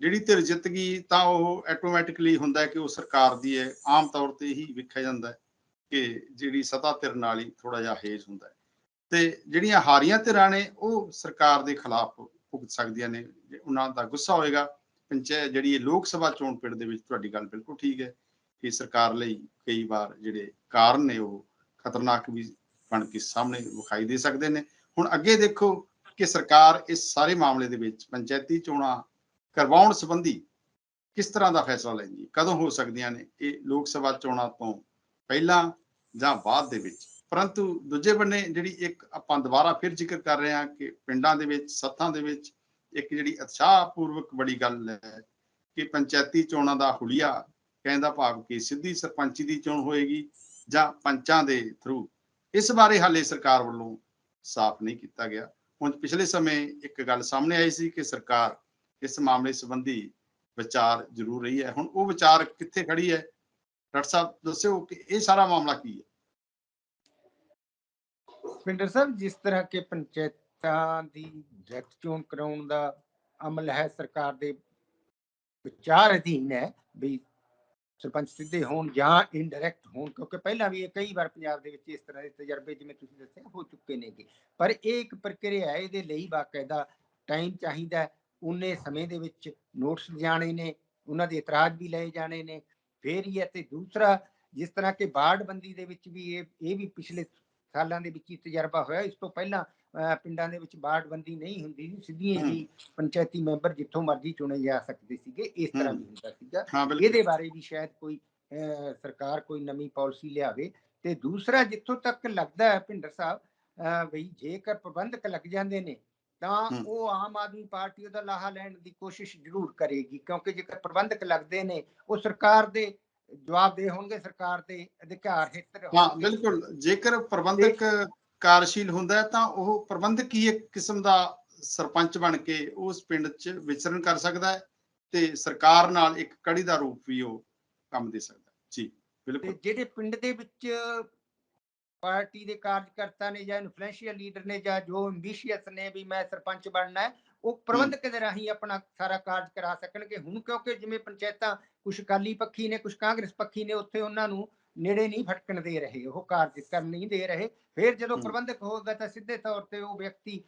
ਜਿਹੜੀ ਧਿਰ ਜਿੱਤ ਗਈ ਤਾਂ ਉਹ ਆਟੋਮੈਟਿਕਲੀ ਹੁੰਦਾ ਕਿ ਉਹ ਸਰਕਾਰ ਦੀ ਹੈ, ਆਮ ਤੌਰ ਤੇ ਹੀ ਵੇਖਿਆ ਜਾਂਦਾ ਹੈ ਕਿ ਜਿਹੜੀ ਸਤਾ ਧਿਰ ਨਾਲ ਹੀ ਥੋੜਾ ਜਿਹਾ ਹੇਜ ਹੁੰਦਾ ਹੈ। ਤੇ ਜਿਹੜੀਆਂ ਹਾਰੀਆਂ ਧਿਰਾਂ ਨੇ, ਉਹ ਸਰਕਾਰ ਦੇ ਖਿਲਾਫ ਭੁਗਤ ਸਕਦੀਆਂ ਨੇ ਉਹਨਾਂ ਦਾ ਗੁੱਸਾ ਹੋਏਗਾ ਪੰਚਾਇਤ ਜਿਹੜੀ ਇਹ ਲੋਕ ਸਭਾ ਚੋਣ ਪਿੰਡ ਦੇ ਵਿੱਚ ਤੁਹਾਡੀ ਗੱਲ ਬਿਲਕੁਲ ਠੀਕ ਹੈ ਕਿ ਸਰਕਾਰ ਲਈ ਕਈ ਵਾਰ ਜਿਹੜੇ ਕਾਰਨ ਨੇ, ਉਹ ਖਤਰਨਾਕ ਵੀ ਬਣ ਕੇ ਸਾਹਮਣੇ ਵਿਖਾਈ ਦੇ ਸਕਦੇ ਨੇ। ਹੁਣ ਅੱਗੇ ਦੇਖੋ ਕਿ ਸਰਕਾਰ ਇਸ ਸਾਰੇ ਮਾਮਲੇ ਦੇ ਵਿੱਚ ਪੰਚਾਇਤੀ ਚੋਣਾਂ ਕਰਵਾਉਣ ਸੰਬੰਧੀ ਕਿਸ ਤਰ੍ਹਾਂ ਦਾ ਫੈਸਲਾ ਲੈਂਦੀ, ਕਦੋਂ ਹੋ ਸਕਦੀਆਂ ਨੇ, ਇਹ ਲੋਕ ਸਭਾ ਚੋਣਾਂ ਤੋਂ ਪਹਿਲਾਂ ਜਾਂ ਬਾਅਦ ਦੇ ਵਿੱਚ। ਪਰੰਤੂ ਦੂਜੇ ਬੰਨੇ ਜਿਹੜੀ ਇੱਕ ਆਪਾਂ ਦੁਬਾਰਾ ਫਿਰ ਜ਼ਿਕਰ ਕਰ ਰਹੇ ਹਾਂ ਕਿ ਪਿੰਡਾਂ ਦੇ ਵਿੱਚ, ਸੱਥਾਂ ਦੇ ਵਿੱਚ ਇੱਕ ਜਿਹੜੀ ਉਤਸ਼ਾਹਪੂਰਵਕ ਬੜੀ ਗੱਲ ਹੈ ਕਿ ਪੰਚਾਇਤੀ ਚੋਣਾਂ ਦਾ ਹੁਲੀਆ ਕਹਿੰਦਾ ਭਾਵ ਕਿ ਸਿੱਧੀ ਸਰਪੰਚੀ ਦੀ ਚੋਣ ਹੋਏਗੀ ਜਾਂ ਪੰਚਾਂ ਦੇ ਥਰੂ ਇਸ ਬਾਰੇ ਹਾਲੇ ਸਰਕਾਰ ਵੱਲੋਂ ਸਾਫ਼ ਨਹੀਂ ਕੀਤਾ ਗਿਆ। ਹੁਣ ਪਿਛਲੇ ਸਮੇਂ ਇੱਕ ਗੱਲ ਸਾਹਮਣੇ ਆਈ ਸੀ ਕਿ ਸਰਕਾਰ ਇਸ ਮਾਮਲੇ ਸੰਬੰਧੀ ਵਿਚਾਰ ਜ਼ਰੂਰ ਰਹੀ ਹੈ। ਹੁਣ ਉਹ ਵਿਚਾਰ ਕਿੱਥੇ ਖੜੀ ਹੈ? ਡਾਕਟਰ ਸਾਹਿਬ, ਦੱਸਿਓ ਕਿ ਇਹ ਸਾਰਾ ਮਾਮਲਾ ਕੀ ਹੈ? ਪਿੰਡਰ ਸਾਹਿਬ, ਜਿਸ ਤਰ੍ਹਾਂ ਕਿ ਪੰਚਾਇਤਾਂ ਦੀ ਡਾਇਰੈਕਟ ਚੋਣ ਕਰਾਉਣ ਦਾ ਅਮਲ ਹੈ, ਸਰਕਾਰ ਦੇ ਵਿਚਾਰ ਅਧੀਨ ਹੈ ਵੀ ਸਰਪੰਚ ਸਿੱਧੇ ਹੋਣ ਜਾਂ ਇਨਡਾਇਰੈਕਟ ਹੋਣ, ਕਿਉਂਕਿ ਪਹਿਲਾਂ ਵੀ ਇਹ ਕਈ ਵਾਰ ਪੰਜਾਬ ਦੇ ਵਿੱਚ ਇਸ ਤਰ੍ਹਾਂ ਦੇ ਤਜਰਬੇ ਜਿਵੇਂ ਤੁਸੀਂ ਦੱਸਿਆ, ਹੋ ਚੁੱਕੇ ਨੇਗੇ। ਪਰ ਇਹ ਇੱਕ ਪ੍ਰਕਿਰਿਆ ਹੈ, ਇਹਦੇ ਲਈ ਵਾਕਾਇਦਾ ਟਾਈਮ ਚਾਹੀਦਾ ਉਨੇ ਸਮੇਂ ਦੇ ਵਿੱਚ ਨੋਟਿਸ ਜਾਣੇ ਨੇ ਉਹਨਾਂ ਦੇ ਇਤਰਾਜ਼ ਵੀ ਲਏ ਜਾਣੇ ਨੇ। ਫੇਰ ਹੀ ਹੈ ਤੇ ਦੂਸਰਾ ਜਿਸ ਤਰ੍ਹਾਂ ਕਿ ਬਾੜਬੰਦੀ ਦੇ ਵਿੱਚ ਵੀ ਇਹ ਇਹ ਵੀ ਪਿਛਲੇ ਸਾਲਾਂ ਦੇ ਵਿੱਚ ਹੀ ਤਜਰਬਾ ਹੋਇਆ। ਇਸ ਤੋਂ ਪਹਿਲਾਂ ਪਿੰਡਾਂ ਦੇ ਵਿੱਚ ਬਾੜਬੰਦੀ ਨਹੀਂ ਹੁੰਦੀ ਸੀ। ਸਿੱਧੀਆਂ ਹੀ ਪੰਚਾਇਤੀ ਮੈਂਬਰ ਜਿੱਥੋਂ ਮਰਜ਼ੀ ਚੁਣੇ ਜਾ ਸਕਦੇ ਸੀਗੇ ਇਸ ਤਰ੍ਹਾਂ। ਵੀ ਹੁੰਦਾ ਸੀਗਾ। ਇਹਦੇ ਬਾਰੇ ਵੀ ਸ਼ਾਇਦ ਕੋਈ ਸਰਕਾਰ ਕੋਈ ਨਵੀਂ ਪਾਲਿਸੀ ਲਿਆਵੇ। ਤੇ ਦੂਸਰਾ ਜਿੱਥੋਂ ਤੱਕ ਲੱਗਦਾ ਹੈ ਭਿੰਡਰ ਸਾਹਿਬ ਵੀ ਜੇਕਰ ਪ੍ਰਬੰਧਕ ਲੱਗ ਜਾਂਦੇ ਨੇ ਤਾਂ। ਉਹ ਆਮ ਆਦਮੀ ਪਾਰਟੀ ਉਹਦਾ ਲਾਹਾ ਲੈਣ ਦੀ ਕੋਸ਼ਿਸ਼ ਜ਼ਰੂਰ ਕਰੇਗੀ ਕਿਉਂਕਿ ਜੇਕਰ ਪ੍ਰਬੰਧਕ ਲੱਗਦੇ ਨੇ ਉਹ ਸਰਕਾਰ ਦੇ ਜਵਾਬਦੇਹ ਹੋਣਗੇ ਸਰਕਾਰ ਦੇ ਅਧਿਕਾਰ ਹਿੱਤ ਹਾਂ ਬਿਲਕੁਲ। ਜੇਕਰ ਪ੍ਰਬੰਧਕ ਕਾਰਜਸ਼ੀਲ ਹੁੰਦਾ ਤਾਂ ਉਹ ਪ੍ਰਬੰਧਕ ਹੀ ਇੱਕ ਕਿਸਮ ਦਾ ਸਰਪੰਚ ਬਣ ਕੇ ਉਸ ਪਿੰਡ 'ਚ ਵਿਚਰਨ ਕਰ ਸਕਦਾ ਹੈ ਤੇ ਸਰਕਾਰ ਨਾਲ ਇੱਕ ਕੜੀ ਦਾ ਰੂਪ ਵੀ ਉਹ ਕੰਮ ਦੇ ਸਕਦਾ ਜੀ ਬਿਲਕੁਲ। ਜਿਹੜੇ ਪਿੰਡ ਦੇ ਵਿੱਚ ਪਾਰਟੀ ਦੇ ਕਾਰਜਕਰਤਾ ਨੇ ਜਾਂ ਇਨਫਲੂਐਂਸ਼ੀਅਲ ਲੀਡਰ ਨੇ ਜਾਂ ਜੋ ਐਂਬੀਸ਼ੀਅਸ ਨੇ ਵੀ ਮੈਂ ਸਰਪੰਚ ਬਣਨਾ ਹੈ ਉਹ ਪ੍ਰਬੰਧਕ ਦੇ ਰਾਹੀਂ ਆਪਣਾ ਸਾਰਾ ਕਾਰਜ ਕਰਾ ਸਕਣਗੇ ਹੁਣ ਕਿਉਂਕਿ ਜਿਵੇਂ ਪੰਚਾਇਤਾਂ ਕੁਝ ਅਕਾਲੀ ਪੱਖੀ ਨੇ ਕੁਝ ਕਾਂਗਰਸ ਪੱਖੀ ਨੇ ਉੱਥੇ ਉਹਨਾਂ ਨੂੰ ਨੇੜੇ ਨਹੀਂ ਭਟਕਣ ਦੇ ਰਹੇ ਉਹ ਕਾਰਜ ਕਰਨ ਨਹੀਂ ਦੇ ਰਹੇ ਫਿਰ ਜਦੋਂ। ਪ੍ਰਬੰਧਕ ਹੋਗਾ ਤਾਂ ਸਿੱਧੇ ਤੌਰ ਤੇ ਉਹ ਵਿਅਕਤੀ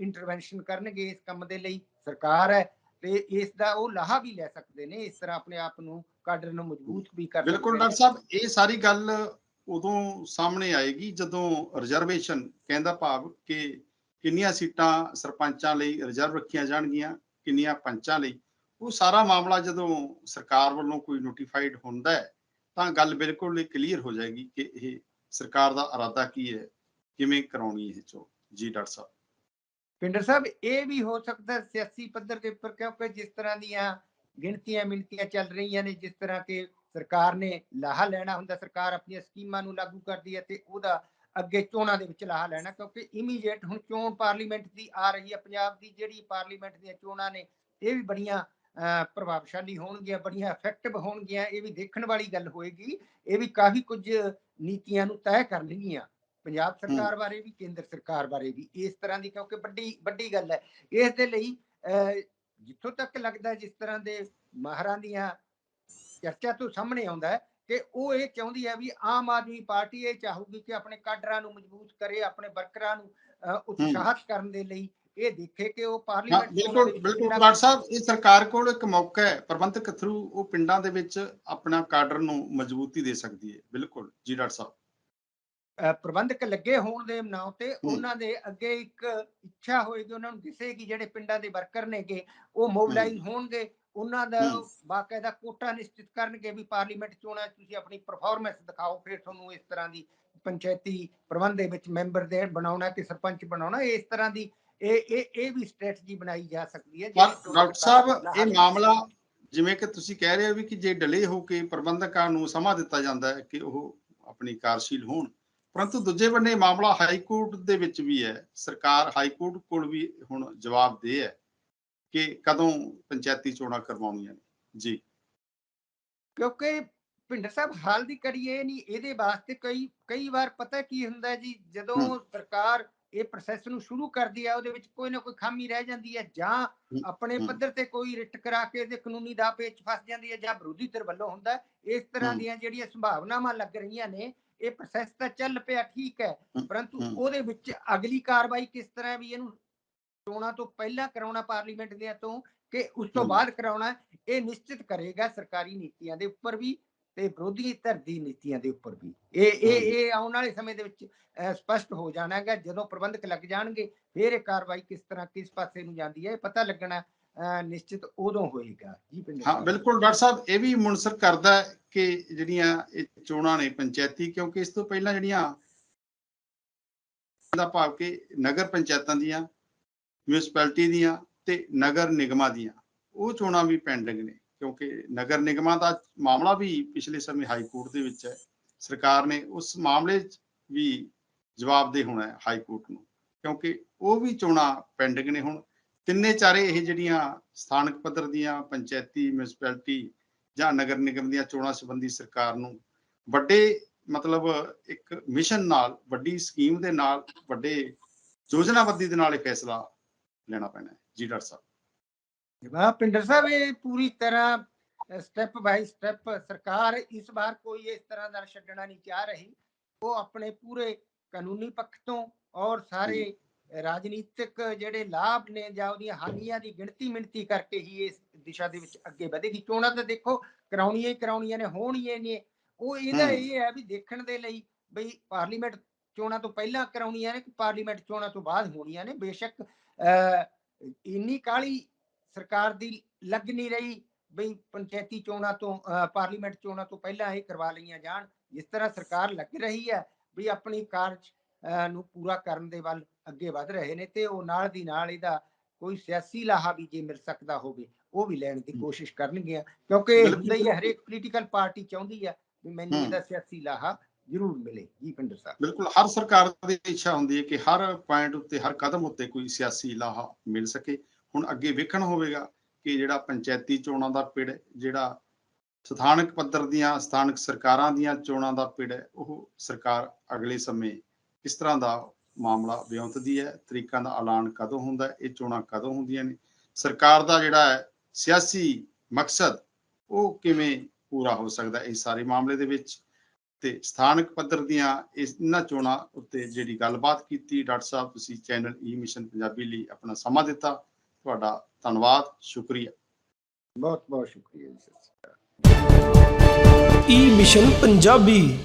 ਇੰਟਰਵੈਂਸ਼ਨ ਕਰਨਗੇ ਇਸ ਕੰਮ ਦੇ ਲਈ ਸਰਕਾਰ ਹੈ ਤੇ ਇਸ ਦਾ ਉਹ ਲਾਹਾ ਵੀ ਲੈ ਸਕਦੇ ਨੇ ਇਸ ਤਰ੍ਹਾਂ ਆਪਣੇ ਆਪ ਨੂੰ ਕਾਡਰ ਨੂੰ ਮਜ਼ਬੂਤ ਵੀ ਕਰ ਬਿਲਕੁਲ ਡਾਕਟਰ। ਸਾਹਿਬ ਇਹ ਸਾਰੀ ਗੱਲ ਉਦੋਂ ਸਾਹਮਣੇ ਆਏਗੀ ਜਦੋਂ ਰਿਜ਼ਰਵੇਸ਼ਨ ਕਹਿੰਦਾ ਭਾਵ ਕਿ ਕਿੰਨੀਆਂ ਸੀਟਾਂ ਸਰਪੰਚਾਂ ਲਈ ਰਿਜ਼ਰਵ ਰੱਖੀਆਂ ਜਾਣਗੀਆਂ, ਕਿੰਨੀਆਂ ਪੰਚਾਂ ਲਈ। ਉਹ ਸਾਰਾ ਮਾਮਲਾ ਜਦੋਂ ਸਰਕਾਰ ਵੱਲੋਂ ਕੋਈ ਨੋਟੀਫਾਈਡ ਹੁੰਦਾ ਹੈ, ਤਾਂ ਗੱਲ ਬਿਲਕੁਲ ਕਲੀਅਰ ਹੋ ਜਾਏਗੀ ਕਿ ਇਹ ਸਰਕਾਰ ਦਾ ਇਰਾਦਾ ਕੀ ਹੈ, ਕਿਵੇਂ ਕਰਾਉਣੀ ਇਹ ਚੋ ਜੀ, ਡਾਕਟਰ ਸਾਹਿਬ। ਪਿੰਡਰ ਸਾਹਿਬ, ਇਹ ਵੀ ਹੋ ਸਕਦਾ ਸਿਆਸੀ ਪੱਧਰ ਦੇ ਉੱਪਰ, ਕਿਉਂਕਿ ਜਿਸ ਤਰ੍ਹਾਂ ਦੀਆਂ ਗਿਣਤੀਆਂ ਮਿਣਤੀਆਂ ਚੱਲ ਰਹੀਆਂ ਨੇ, ਜਿਸ ਤਰ੍ਹਾਂ ਕਿ ਸਰਕਾਰ ਨੇ ਲਾਹਾ ਲੈਣਾ ਹੁੰਦਾ ਸਰਕਾਰ ਆਪਣੀਆਂ ਸਕੀਮਾਂ ਨੂੰ ਲਾਗੂ ਕਰਦੀ ਹੈ ਤੇ ਉਹਦਾ ਅੱਗੇ ਚੋਣਾਂ ਦੇ ਵਿੱਚ ਲਾਹਾ ਲੈਣਾ ਕਿਉਂਕਿ ਇਮੀਡੀਏਟ ਹੁਣ ਚੋਣ ਪਾਰਲੀਮੈਂਟ ਦੀ ਆ ਰਹੀ ਹੈ ਪੰਜਾਬ ਦੀ ਜਿਹੜੀ ਪਾਰਲੀਮੈਂਟ ਦੀਆਂ ਚੋਣਾਂ ਨੇ ਇਹ ਵੀ ਬੜੀਆਂ ਪ੍ਰਭਾਵਸ਼ਾਲੀ ਹੋਣਗੀਆਂ ਬੜੀਆਂ ਇਫੈਕਟਿਵ ਹੋਣਗੀਆਂ ਇਹ ਵੀ ਦੇਖਣ ਵਾਲੀ ਗੱਲ ਹੋਏਗੀ ਇਹ ਵੀ ਕਾਫੀ ਕੁਝ ਨੀਤੀਆਂ ਨੂੰ ਤੈਅ ਕਰਨਗੀਆਂ ਪੰਜਾਬ ਸਰਕਾਰ ਬਾਰੇ ਵੀ ਕੇਂਦਰ ਸਰਕਾਰ ਬਾਰੇ ਵੀ ਇਸ ਤਰ੍ਹਾਂ ਦੀ ਕਿਉਂਕਿ ਵੱਡੀ ਵੱਡੀ ਗੱਲ ਹੈ। ਇਸ ਦੇ ਲਈ ਜਿੱਥੋਂ ਤੱਕ ਲੱਗਦਾ ਜਿਸ ਤਰ੍ਹਾਂ ਦੇ ਮਾਹਰਾਂ ਦੀਆਂ ਚਰਚਾ ਤੋਂ ਸਾਹਮਣੇ ਆਉਂਦਾ ਹੈ ਕਿ ਉਹ ਇਹ ਚਾਹੁੰਦੀ ਹੈ ਵੀ ਆਮ ਆਦਮੀ ਪਾਰਟੀ ਇਹ ਚਾਹੂਗੀ ਕਿ ਆਪਣੇ ਕਾਡਰਾਂ ਨੂੰ ਮਜ਼ਬੂਤ ਕਰੇ ਆਪਣੇ ਵਰਕਰਾਂ ਨੂੰ ਉਤਸ਼ਾਹਿਤ ਕਰਨ ਦੇ ਲਈ ਇਹ ਦੇਖੇ ਕਿ ਉਹ ਪਾਰਲੀਮੈਂਟ ਬਿਲਕੁਲ ਬਿਲਕੁਲ ਡਾਕਟਰ ਸਾਹਿਬ ਇਹ ਸਰਕਾਰ ਕੋਲ ਇੱਕ ਮੌਕਾ ਹੈ ਪ੍ਰਬੰਧਕ ਥਰੂ ਉਹ ਪਿੰਡਾਂ ਦੇ ਵਿੱਚ ਆਪਣਾ ਕਾਡਰ ਨੂੰ ਮਜ਼ਬੂਤੀ ਦੇ ਸਕਦੀ ਹੈ। ਬਿਲਕੁਲ ਜੀ ਡਾਕਟਰ ਸਾਹਿਬ। ਪ੍ਰਬੰਧਕ ਲੱਗੇ ਹੋਣ ਦੇ ਨਾਂ ਤੇ ਉਹਨਾਂ ਦੇ ਅੱਗੇ ਇੱਕ ਇੱਛਾ ਹੋਏਗੀ ਉਹਨਾਂ ਨੂੰ ਦਿਸੇਗੀ ਜਿਹੜੇ ਪਿੰਡਾਂ ਦੇ ਵਰਕਰ ਨੇਗੇ ਉਹ ਮੋਬਿਲਾਈਜ਼ ਹੋਣਗੇ ਉਹਨਾਂ ਦਾ। ਬਾਕਾਇਦਾ ਕੋਟਾ ਨਿਸ਼ਚਿਤ ਕਰਨਗੇ ਵੀ ਪਾਰਲੀਮੈਂਟ ਚੋਣਾਂ ਤੁਸੀਂ ਆਪਣੀ ਪਰਫਾਰਮੈਂਸ ਦਿਖਾਓ ਫਿਰ ਤੁਹਾਨੂੰ ਇਸ ਤਰ੍ਹਾਂ ਦੀ ਪੰਚਾਇਤੀ ਪ੍ਰਬੰਧ ਦੇ ਵਿੱਚ ਮੈਂਬਰ ਦੇ ਬਣਾਉਣਾ ਕਿ ਸਰਪੰਚ ਬਣਾਉਣਾ ਇਸ ਤਰ੍ਹਾਂ ਦੀ ਇਹ ਇਹ ਇਹ ਵੀ ਸਟ੍ਰੈਟਜੀ ਬਣਾਈ ਜਾ ਸਕਦੀ ਹੈ ਡਾਕਟਰ ਸਾਹਿਬ ਇਹ ਮਾਮਲਾ ਜਿਵੇਂ ਕਿ ਤੁਸੀਂ ਕਹਿ ਰਹੇ ਹੋ ਵੀ ਕਿ ਜੇ ਡਿਲੇ ਹੋ ਕੇ ਪ੍ਰਬੰਧਕਾਂ ਨੂੰ ਸਮਾਂ ਦਿੱਤਾ ਜਾਂਦਾ ਹੈ ਕਿ ਉਹ ਆਪਣੀ ਕਾਰਜਸ਼ੀਲ ਹੋਣ ਪਰੰਤੂ ਦੂਜੇ ਬੰਨੇ ਮਾਮਲਾ ਹਾਈ ਕੋਰਟ ਦੇ ਵਿੱਚ ਵੀ ਹੈ ਸਰਕਾਰ ਹਾਈ ਕੋਰਟ ਕੋਲ ਵੀ ਹੁਣ ਜਵਾਬ ਦੇ ਹੈ ਕਿ ਕਦੋਂ ਪੰਚਾਇਤੀ ਚੋਣਾਂ ਕਰਵਾਉਣੀਆਂ ਨੇ ਜੀ ਕਿਉਂਕਿ ਭਿੰਡਰ ਸਾਹਿਬ ਹਾਲ ਦੀ ਕੜੀ ਇਹ ਨਹੀਂ ਇਹਦੇ ਵਾਸਤੇ ਕਈ ਕਈ ਵਾਰ ਪਤਾ ਕੀ ਹੁੰਦਾ ਜੀ ਜਦੋਂ। ਸਰਕਾਰ ਇਹ ਪ੍ਰੋਸੈਸ ਨੂੰ ਸ਼ੁਰੂ ਕਰਦੀ ਹੈ ਉਹਦੇ ਵਿੱਚ ਕੋਈ ਨਾ ਕੋਈ ਖਾਮੀ ਰਹਿ ਜਾਂਦੀ ਹੈ ਜਾਂ ਆਪਣੇ। ਪੱਧਰ ਤੇ ਕੋਈ ਰਿਟ ਕਰਾ ਕੇ ਇਹਦੇ ਕਾਨੂੰਨੀ ਦਾਅ ਪੇਚ ਫਸ ਜਾਂਦੀ ਹੈ ਜਾਂ ਵਿਰੋਧੀ ਧਿਰ ਵੱਲੋਂ ਹੁੰਦਾ। ਇਸ ਤਰ੍ਹਾਂ। ਦੀਆਂ ਜਿਹੜੀਆਂ ਸੰਭਾਵਨਾਵਾਂ ਲੱਗ ਰਹੀਆਂ ਨੇ ਇਹ ਪ੍ਰੋਸੈਸ ਤਾਂ ਚੱਲ ਪਿਆ ਠੀਕ ਹੈ ਪਰੰਤੂ। ਉਹਦੇ ਵਿੱਚ ਅਗਲੀ ਕਾਰਵਾਈ ਕਿਸ ਤਰ੍ਹਾਂ ਵੀ ਇਹਨੂੰ ਚੋਣਾਂ ਤੋਂ ਪਹਿਲਾਂ ਕਰਾਉਣਾ ਪਾਰਲੀਮੈਂਟ ਦੀਆਂ ਤੋਂ ਕਿ ਉਸ ਤੋਂ। ਬਾਅਦ ਕਰਾਉਣਾ ਇਹ ਨਿਸ਼ਚਿਤ ਕਰੇਗਾ ਸਰਕਾਰੀ ਨੀਤੀਆਂ ਦੇ ਉੱਪਰ ਵੀ ਤੇ ਵਿਰੋਧੀ ਧਿਰ ਦੀ ਨੀਤੀਆਂ ਦੇ ਉੱਪਰ ਵੀ ਇਹ ਇਹ। ਇਹ ਆਉਣ ਵਾਲੇ ਸਮੇਂ ਦੇ ਵਿੱਚ ਸਪਸ਼ਟ ਹੋ ਜਾਣਾ ਹੈਗਾ ਜਦੋਂ ਪ੍ਰਬੰਧਕ ਲੱਗ ਜਾਣਗੇ ਫਿਰ ਇਹ ਕਾਰਵਾਈ ਕਿਸ ਤਰ੍ਹਾਂ ਕਿਸ ਪਾਸੇ ਨੂੰ ਜਾਂਦੀ ਹੈ ਇਹ ਪਤਾ ਲੱਗਣਾ ਨਿਸ਼ਚਿਤ ਉਦੋਂ ਹੋਏਗਾ ਜੀ ਪਿੰਡ ਹਾਂ ਬਿਲਕੁਲ ਡਾਕਟਰ ਸਾਹਿਬ ਇਹ ਵੀ ਮੁਨਸਰ ਕਰਦਾ ਹੈ ਕਿ ਜਿਹੜੀਆਂ ਇਹ ਚੋਣਾਂ ਨੇ ਪੰਚਾਇਤੀ ਕਿਉਂਕਿ ਇਸ ਤੋਂ ਪਹਿਲਾਂ ਜਿਹੜੀਆਂ ਦਾ ਭਾਵ ਕਿ ਨਗਰ ਪੰਚਾਇਤਾਂ ਦੀਆਂ ਮਿਊਨਿਸਪੈਲਿਟੀ ਦੀਆਂ ਤੇ ਨਗਰ ਨਿਗਮਾਂ ਦੀਆਂ। ਉਹ ਚੋਣਾਂ ਵੀ ਪੈਂਡਿੰਗ ਨੇ, ਕਿਉਂਕਿ ਨਗਰ ਨਿਗਮਾਂ ਦਾ ਮਾਮਲਾ ਵੀ ਪਿਛਲੇ ਸਮੇਂ ਹਾਈ ਕੋਰਟ ਦੇ ਵਿੱਚ ਹੈ। ਸਰਕਾਰ ਨੇ ਉਸ ਮਾਮਲੇ 'ਚ ਵੀ ਜਵਾਬ ਹੋਣਾ ਹੈ ਹਾਈ ਕੋਰਟ ਨੂੰ, ਕਿਉਂਕਿ ਉਹ ਵੀ ਚੋਣਾਂ ਪੈਂਡਿੰਗ ਨੇ ਹੁਣ। ਤਿੰਨੇ ਚਾਰੇ ਇਹ ਜਿਹੜੀਆਂ ਸਥਾਨਕ ਪੱਧਰ ਦੀਆਂ ਪੰਚਾਇਤੀ ਮਿਊਨਿਸਪੈਲਿਟੀ ਜਾਂ ਨਗਰ ਨਿਗਮ ਦੀਆਂ ਚੋਣਾਂ ਸੰਬੰਧੀ ਸਰਕਾਰ ਨੂੰ ਵੱਡੇ ਮਤਲਬ ਇੱਕ ਮਿਸ਼ਨ ਨਾਲ, ਵੱਡੀ ਸਕੀਮ ਦੇ ਨਾਲ, ਵੱਡੇ ਯੋਜਨਾਬੱਦੀ ਦੇ ਨਾਲ ਇਹ ਫੈਸਲਾ ਲੈਣਾ ਪੈਣਾ ਹੈ ਜੀ ਡਾਕਟਰ ਸਾਹਿਬ। ਜਨਾਬ ਪਿੰਡਰ ਸਾਹਿਬ ਇਹ ਪੂਰੀ ਤਰ੍ਹਾਂ ਸਟੈਪ ਬਾਈ ਸਟੈਪ ਸਰਕਾਰ ਇਸ ਵਾਰ ਕੋਈ ਇਸ ਤਰ੍ਹਾਂ ਦਾ ਛੱਡਣਾ ਨਹੀਂ ਚਾਹ ਰਹੀ। ਉਹ ਆਪਣੇ ਪੂਰੇ ਕਾਨੂੰਨੀ ਪੱਖ ਤੋਂ ਔਰ ਸਾਰੇ ਰਾਜਨੀਤਿਕ ਜਿਹੜੇ ਲਾਭ ਨੇ ਜਾਂ ਉਹਦੀਆਂ ਹਾਨੀਆਂ ਦੀ ਗਿਣਤੀ ਮਿਣਤੀ ਕਰਕੇ ਹੀ ਇਸ ਦਿਸ਼ਾ ਦੇ ਵਿੱਚ ਅੱਗੇ ਵਧੇਗੀ। ਚੋਣਾਂ ਤਾਂ ਦੇਖੋ ਕਰਾਉਣੀਆਂ ਹੀ ਕਰਾਉਣੀਆਂ ਨੇ ਹੋਣੀਆਂ ਨੇ। ਉਹ ਇਹਦਾ। ਇਹ ਹੈ ਵੀ ਦੇਖਣ ਦੇ ਲਈ ਬਈ ਪਾਰਲੀਮੈਂਟ ਚੋਣਾਂ ਤੋਂ ਪਹਿਲਾਂ ਕਰਾਉਣੀਆਂ ਨੇ ਕਿ ਪਾਰਲੀਮੈਂਟ ਚੋਣਾਂ ਤੋਂ ਬਾਅਦ ਹੋਣੀਆਂ ਨੇ। ਬੇਸ਼ੱਕ ਇੰਨੀ ਕਾਲੀ ਸਰਕਾਰ ਦੀ ਲੱਗ ਨਹੀਂ ਰਹੀ ਬਈ ਪੰਚਾਇਤੀ ਚੋਣਾਂ ਤੋਂ ਪਾਰਲੀਮੈਂਟ ਚੋਣਾਂ ਤੋਂ ਪਹਿਲਾਂ ਇਹ ਕਰਵਾ ਲਈਆਂ ਜਾਣ ਜਿਸ ਤਰ੍ਹਾਂ ਸਰਕਾਰ ਲੱਗ ਰਹੀ ਹੈ ਵੀ ਆਪਣੀ ਕਾਰਜ ਨੂੰ ਪੂਰਾ ਕਰਨ ਦੇ ਵੱਲ ਅੱਗੇ ਵਧ ਰਹੇ ਨੇ ਤੇ ਉਹ ਨਾਲ ਦੀ ਨਾਲ ਇਹਦਾ ਕੋਈ ਸਿਆਸੀ ਲਾਹਾ ਵੀ ਜੇ ਮਿਲ ਸਕਦਾ ਹੋਵੇ ਉਹ ਵੀ ਲੈਣ ਦੀ। ਕੋਸ਼ਿਸ਼ ਕਰਨਗੀਆਂ ਕਿਉਂਕਿ। ਹੁੰਦਾ ਹੀ ਹਰੇਕ ਪੋਲੀਟੀਕਲ ਪਾਰਟੀ ਚਾਹੁੰਦੀ ਹੈ ਵੀ ਮੈਨੂੰ। ਇਹਦਾ ਸਿਆਸੀ ਲਾਹਾ ਜ਼ਰੂਰ ਮਿਲੇ ਜੀ ਪਿੰਡਰ ਸਾਹਿਬ। ਬਿਲਕੁਲ, ਹਰ ਸਰਕਾਰ ਦੀ ਇੱਛਾ ਹੁੰਦੀ ਹੈ ਕਿ ਹਰ ਪੁਆਇੰਟ ਉੱਤੇ, ਹਰ ਕਦਮ ਉੱਤੇ ਕੋਈ ਸਿਆਸੀ ਲਾਹਾ ਮਿਲ ਸਕੇ। ਹੁਣ ਅੱਗੇ ਵੇਖਣ ਹੋਵੇਗਾ ਕਿ ਜਿਹੜਾ ਪੰਚਾਇਤੀ ਚੋਣਾਂ ਦਾ ਪਿੜ ਜਿਹੜਾ ਸਥਾਨਕ ਪੱਧਰ ਦੀਆਂ, ਸਥਾਨਕ ਸਰਕਾਰਾਂ ਦੀਆਂ ਚੋਣਾਂ ਦਾ ਪਿੜ ਹੈ, ਉਹ ਸਰਕਾਰ ਅਗਲੇ ਸਮੇਂ ਕਿਸ ਤਰ੍ਹਾਂ ਦਾ ਮਾਮਲਾ ਵਿਉਂਤਦੀ ਹੈ, ਤਰੀਕਾਂ ਦਾ ਐਲਾਨ ਕਦੋਂ ਹੁੰਦਾ ਹੈ, ਇਹ ਚੋਣਾਂ ਕਦੋਂ ਹੁੰਦੀਆਂ ਨੇ? ਸਰਕਾਰ ਦਾ ਜਿਹੜਾ ਹੈ ਸਿਆਸੀ ਮਕਸਦ, ਉਹ ਕਿਵੇਂ ਪੂਰਾ ਹੋ ਸਕਦਾ ਇਹ ਸਾਰੇ ਮਾਮਲੇ ਦੇ ਵਿੱਚ? ਤੇ ਸਥਾਨਕ ਪੱਧਰ ਦੀਆਂ ਇਹਨਾਂ ਚੋਣਾਂ ਉੱਤੇ ਜਿਹੜੀ ਗੱਲਬਾਤ ਕੀਤੀ ਡਾਕਟਰ ਸਾਹਿਬ ਤੁਸੀਂ ਚੈਨਲ ਈ ਮਿਸ਼ਨ ਪੰਜਾਬੀ ਲਈ ਆਪਣਾ ਸਮਾਂ ਦਿੱਤਾ। ਤੁਹਾਡਾ ਧੰਨਵਾਦ ਸ਼ੁਕਰੀਆ। ਬਹੁਤ ਬਹੁਤ ਸ਼ੁਕਰੀਆ ਜੀ ਸਤਿ ਸ਼੍ਰੀ ਅਕਾਲ। ਈ ਮਿਸ਼ਨ ਪੰਜਾਬੀ।